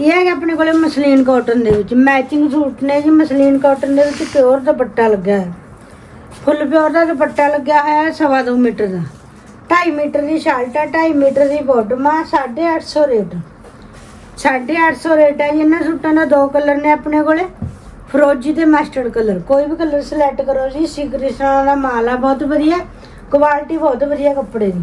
ਇਹ ਹੈਗਾ ਆਪਣੇ ਕੋਲੇ ਮਸਲੀਨ ਕਾਟਨ ਦੇ ਵਿੱਚ। ਮੈਚਿੰਗ ਸੂਟ ਨੇ ਜੀ, ਮਸਲੀਨ ਕਾਟਨ ਦੇ ਵਿੱਚ ਪਿਓਰ ਦੁਪੱਟਾ ਲੱਗਿਆ ਹੈ ਫੁੱਲ ਪਿਓਰ ਦਾ ਦੁਪੱਟਾ ਲੱਗਿਆ ਹੋਇਆ ਹੈ ਸਵਾ ਦੋ ਮੀਟਰ ਦਾ। 2.5 ਮੀਟਰ ਦੀ ਸ਼ਰਟ ਹੈ 2.5 ਮੀਟਰ ਦੀ ਬਾਟਮ ਆ 850 ਰੇਟ। 850 ਰੇਟ ਹੈ ਜੀ ਇਹਨਾਂ ਸੂਟਾਂ ਦਾ, ਦੋ ਕਲਰ ਨੇ ਆਪਣੇ ਕੋਲੇ। ਫਰੋਜੀ ਤੇ ਮਸਟਰਡ ਕਲਰ ਕੋਈ ਵੀ ਕਲਰ ਸਿਲੈਕਟ ਕਰੋ ਜੀ, ਸ਼੍ਰੀ ਕ੍ਰਿਸ਼ਨਾ ਦਾ ਮਾਲ ਆ, ਬਹੁਤ ਵਧੀਆ ਕੁਆਲਿਟੀ ਬਹੁਤ ਵਧੀਆ ਕੱਪੜੇ ਦੀ।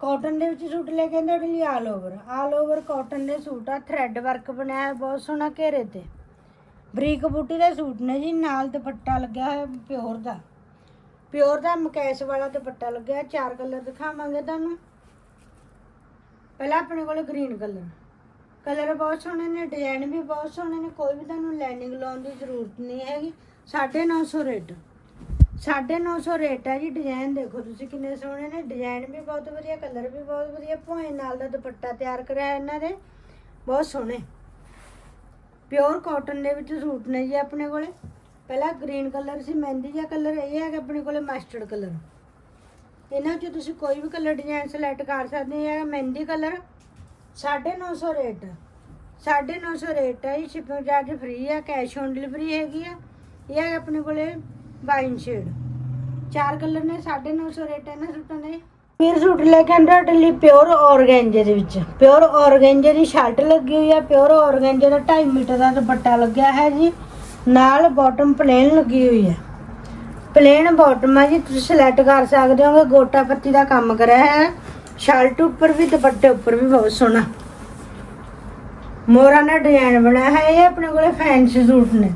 ਕਾਟਨ ਦੇ ਵਿੱਚ ਸੂਟ ਲੈ ਕੇ ਆਂਦੇ ਤੁਹਾਡੇ ਲਈ all over all over cotton ਦੇ ਸੂਟ ਆ ਥ੍ਰੈਡ ਵਰਕ ਬਣਾਇਆ ਹੈ ਬਹੁਤ ਸੋਹਣਾ ਘੇਰੇ ਤੇ। ਬਰੀਕ ਬੂਟੀ ਦੇ ਸੂਟ ਨੇ ਜੀ, ਨਾਲ ਦੁਪੱਟਾ ਲੱਗਿਆ ਹੋਇਆ ਪਿਓਰ ਦਾ। ਪਿਓਰ ਦਾ ਮਕੈਸ ਵਾਲਾ ਦੁਪੱਟਾ ਲੱਗਿਆ, ਚਾਰ ਕਲਰ ਦਿਖਾਵਾਂਗੇ ਤੁਹਾਨੂੰ। ਪਹਿਲਾਂ ਆਪਣੇ ਕੋਲ ਗ੍ਰੀਨ ਕਲਰ ਕਲਰ ਬਹੁਤ ਸੋਹਣੇ ਨੇ, ਡਿਜ਼ਾਈਨ ਵੀ ਬਹੁਤ ਸੋਹਣੇ ਨੇ, ਕੋਈ ਵੀ ਤੁਹਾਨੂੰ ਲਾਈਨਿੰਗ ਲਾਉਣ ਦੀ ਜ਼ਰੂਰਤ ਨਹੀਂ ਹੈਗੀ। 950 ਰੇਟ। 950 ਰੇਟ ਹੈ ਜੀ ਡਿਜ਼ਾਈਨ, ਦੇਖੋ ਤੁਸੀਂ ਕਿੰਨੇ ਸੋਹਣੇ ਨੇ, ਡਿਜ਼ਾਈਨ ਵੀ ਬਹੁਤ ਵਧੀਆ, ਕਲਰ ਵੀ ਬਹੁਤ ਵਧੀਆ ਭੋਏ ਨਾਲ ਦਾ ਦੁਪੱਟਾ ਤਿਆਰ ਕਰਿਆ ਇਹਨਾਂ ਦੇ ਬਹੁਤ ਸੋਹਣੇ। ਪਿਓਰ ਕਾਟਨ ਦੇ ਵਿੱਚ ਸੂਟ ਨੇ ਜੀ ਆਪਣੇ ਕੋਲੇ। ਪਹਿਲਾਂ ਗ੍ਰੀਨ ਕਲਰ ਸੀ, ਮਹਿੰਦੀ ਜਿਹਾ ਕਲਰ, ਇਹ ਹੈਗਾ ਆਪਣੇ ਕੋਲੇ ਮਸਟਰਡ ਕਲਰ। ਇਹਨਾਂ 'ਚ ਤੁਸੀਂ ਕੋਈ ਵੀ ਕਲਰ ਡਿਜ਼ਾਈਨ ਸਿਲੈਕਟ ਕਰ ਸਕਦੇ ਹੋ ਹੈਗਾ ਮਹਿੰਦੀ ਕਲਰ। 950 ਰੇਟ। 950 ਰੇਟ ਹੈ ਜੀ ਸ਼ਿਪਿੰਗ ਚਾਰਜ ਫ੍ਰੀ ਹੈ ਕੈਸ਼ ਔਨ ਡਿਲੀਵਰੀ ਹੈਗੀ ਆ ਇਹ ਹੈ ਆਪਣੇ ਕੋਲੇ ਵਾਈਨ ਸ਼ੇਡ ਚਾਰ ਕਲਰ ਨੇ 950 ਰੇਟ ਹੈ ਇਹਨਾਂ ਸੂਟਾਂ ਦੇ। ਫਿਰ ਸੂਟ ਲੈ ਕੇ ਆਂਦਾ ਤੁਹਾਡੇ ਲਈ ਪਿਓਰ ਔਰਗੈਂਜੇ ਦੇ ਵਿੱਚ। ਪਿਓਰ ਔਰਗੈਂਜੇ ਦੀ ਸ਼ਰਟ ਲੱਗੀ ਹੋਈ ਹੈ ਪਿਓਰ ਔਰਗੈਂਜੇ ਦਾ 2.5 ਮੀਟਰ ਦਾ ਦੁਪੱਟਾ ਲੱਗਿਆ ਹੈ ਜੀ। ਨਾਲ ਬਾਟਮ ਪਲੇਨ ਲੱਗੀ ਹੋਈ ਹੈ। ਪਲੇਨ ਬਾਟਮ ਹੈ ਜੀ, ਤੁਸੀਂ ਸਿਲੈਕਟ ਕਰ ਸਕਦੇ ਹੋਗੇ, ਗੋਟਾ ਪੱਤੀ ਦਾ ਕੰਮ ਕਰਿਆ ਹੈ। ਸ਼ਰਟ ਉੱਪਰ ਵੀ ਦੁਪੱਟੇ ਉੱਪਰ ਵੀ ਬਹੁਤ ਸੋਹਣਾ। ਮੋਰਾ ਨਾਲ ਡਿਜ਼ਾਈਨ ਬਣਾਇਆ ਹੈ ਇਹ ਆਪਣੇ ਕੋਲੇ ਫੈਂਸੀ ਸੂਟ ਨੇ।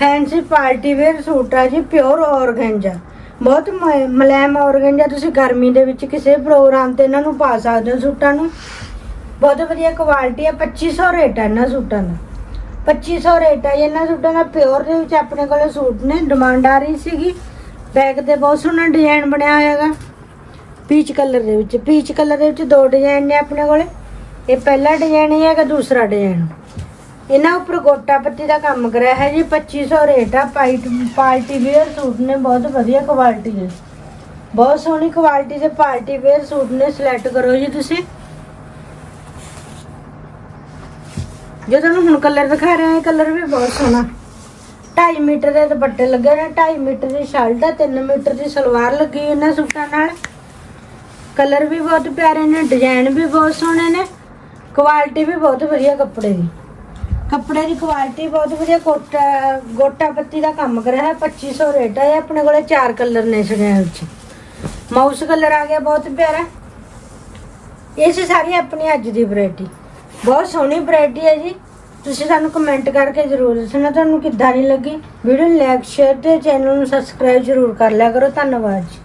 ਫੈਂਸੀ ਪਾਰਟੀ ਵੇਅਰ ਸੂਟ ਆ ਜੀ ਪਿਓਰ ਔਰਗੈਂਜਾ ਬਹੁਤ ਮ- ਮੁਲਾਇਮ ਔਰਗੈਂਜਾ ਤੁਸੀਂ ਗਰਮੀ ਦੇ ਵਿੱਚ ਕਿਸੇ ਪ੍ਰੋਗਰਾਮ ਤੇ ਇਹਨਾਂ ਨੂੰ ਪਾ ਸਕਦੇ ਹੋ ਸੂਟਾਂ ਨੂੰ। ਬਹੁਤ ਵਧੀਆ ਕੁਆਲਿਟੀ ਹੈ 2500 ਰੇਟ ਹੈ ਇਹਨਾਂ ਸੂਟਾਂ ਦਾ। 2500 ਰੇਟ ਹੈ ਜੀ, ਇਹਨਾਂ ਸੂਟਾਂ ਦਾ ਪਿਓਰ ਦੇ ਵਿੱਚ ਆਪਣੇ ਕੋਲੇ ਸੂਟ ਨੇ ਡਿਮਾਂਡ ਆ ਰਹੀ ਸੀਗੀ। ਬੈਕ ਤੇ ਬਹੁਤ ਸੋਹਣਾ ਡਿਜ਼ਾਈਨ ਬਣਿਆ ਹੋਇਆ ਹੈਗਾ ਪੀਚ ਕਲਰ ਦੇ ਵਿੱਚ, ਪੀਚ ਕਲਰ ਦੇ ਵਿੱਚ ਦੋ ਡਿਜ਼ਾਈਨ ਨੇ ਆਪਣੇ ਕੋਲੇ। ਇਹ ਪਹਿਲਾ ਡਿਜ਼ਾਈਨ ਹੈ ਕਿ ਦੂਸਰਾ ਡਿਜ਼ਾਈਨ ਇਹਨਾਂ ਉੱਪਰ ਗੋਟਾ ਪੱਤੀ ਦਾ ਕੰਮ ਕਰਿਆ ਹੈ ਜੀ 2500 ਰੇਟ ਆ ਪਾਈਟ ਪਾਰਟੀ ਵੇਅਰ ਸੂਟ ਨੇ, ਬਹੁਤ ਵਧੀਆ ਕੁਆਲਿਟੀ ਦੇ। ਬਹੁਤ ਸੋਹਣੀ ਕੁਆਲਿਟੀ ਦੇ ਪਾਰਟੀ ਵੇਅਰ ਸੂਟ ਨੇ ਸਿਲੈਕਟ ਕਰੋ ਜੀ ਤੁਸੀਂ। ਜੋ ਤੁਹਾਨੂੰ ਹੁਣ ਕਲਰ ਦਿਖਾ ਰਿਹਾ ਹਾਂ ਕਲਰ ਵੀ ਬਹੁਤ ਸੋਹਣਾ। 2.5 ਮੀਟਰ ਦੇ ਦੁਪੱਟੇ ਲੱਗੇ ਨੇ 2.5 ਮੀਟਰ ਦੀ ਸ਼ਰਟ ਆ 3 ਮੀਟਰ ਦੀ ਸਲਵਾਰ ਲੱਗੀ ਇਹਨਾਂ ਸੂਟਾਂ ਨਾਲ। ਕਲਰ ਵੀ ਬਹੁਤ ਪਿਆਰੇ ਨੇ, ਡਿਜ਼ਾਈਨ ਵੀ ਬਹੁਤ ਸੋਹਣੇ ਨੇ ਕੁਆਲਿਟੀ ਵੀ ਬਹੁਤ ਵਧੀਆ ਕੱਪੜੇ ਦੀ। ਕੱਪੜੇ ਦੀ ਕੁਆਲਿਟੀ ਬਹੁਤ ਵਧੀਆ, ਕੋਟਾ, ਗੋਟਾ ਪੱਤੀ ਦਾ ਕੰਮ ਕਰਿਆ ਹੈ 2500 ਰੇਟ ਹੈ ਆਪਣੇ ਕੋਲੇ ਚਾਰ ਕਲਰ ਨੇ ਇਸ ਡਿਜ਼ਾਈਨ ਵਿੱਚ ਮਾਊਸ ਕਲਰ ਆ ਗਿਆ, ਬਹੁਤ ਪਿਆਰਾ। ਇਹ ਸੀ ਸਾਰੀ ਆਪਣੀ ਅੱਜ ਦੀ ਵੈਰਾਈਟੀ ਬਹੁਤ ਸੋਹਣੀ ਵੈਰਾਈਟੀ ਹੈ ਜੀ। ਤੁਸੀਂ ਸਾਨੂੰ ਕਮੈਂਟ ਕਰਕੇ ਜ਼ਰੂਰ ਦੱਸਣਾ, ਤੁਹਾਨੂੰ ਕਿੱਦਾਂ ਦੀ ਲੱਗੀ। ਵੀਡੀਓ ਨੂੰ ਲਾਈਕ ਸ਼ੇਅਰ ਤੇ ਚੈਨਲ ਨੂੰ ਸਬਸਕ੍ਰਾਈਬ ਜ਼ਰੂਰ ਕਰ ਲਿਆ ਕਰੋ, ਧੰਨਵਾਦ ਜੀ।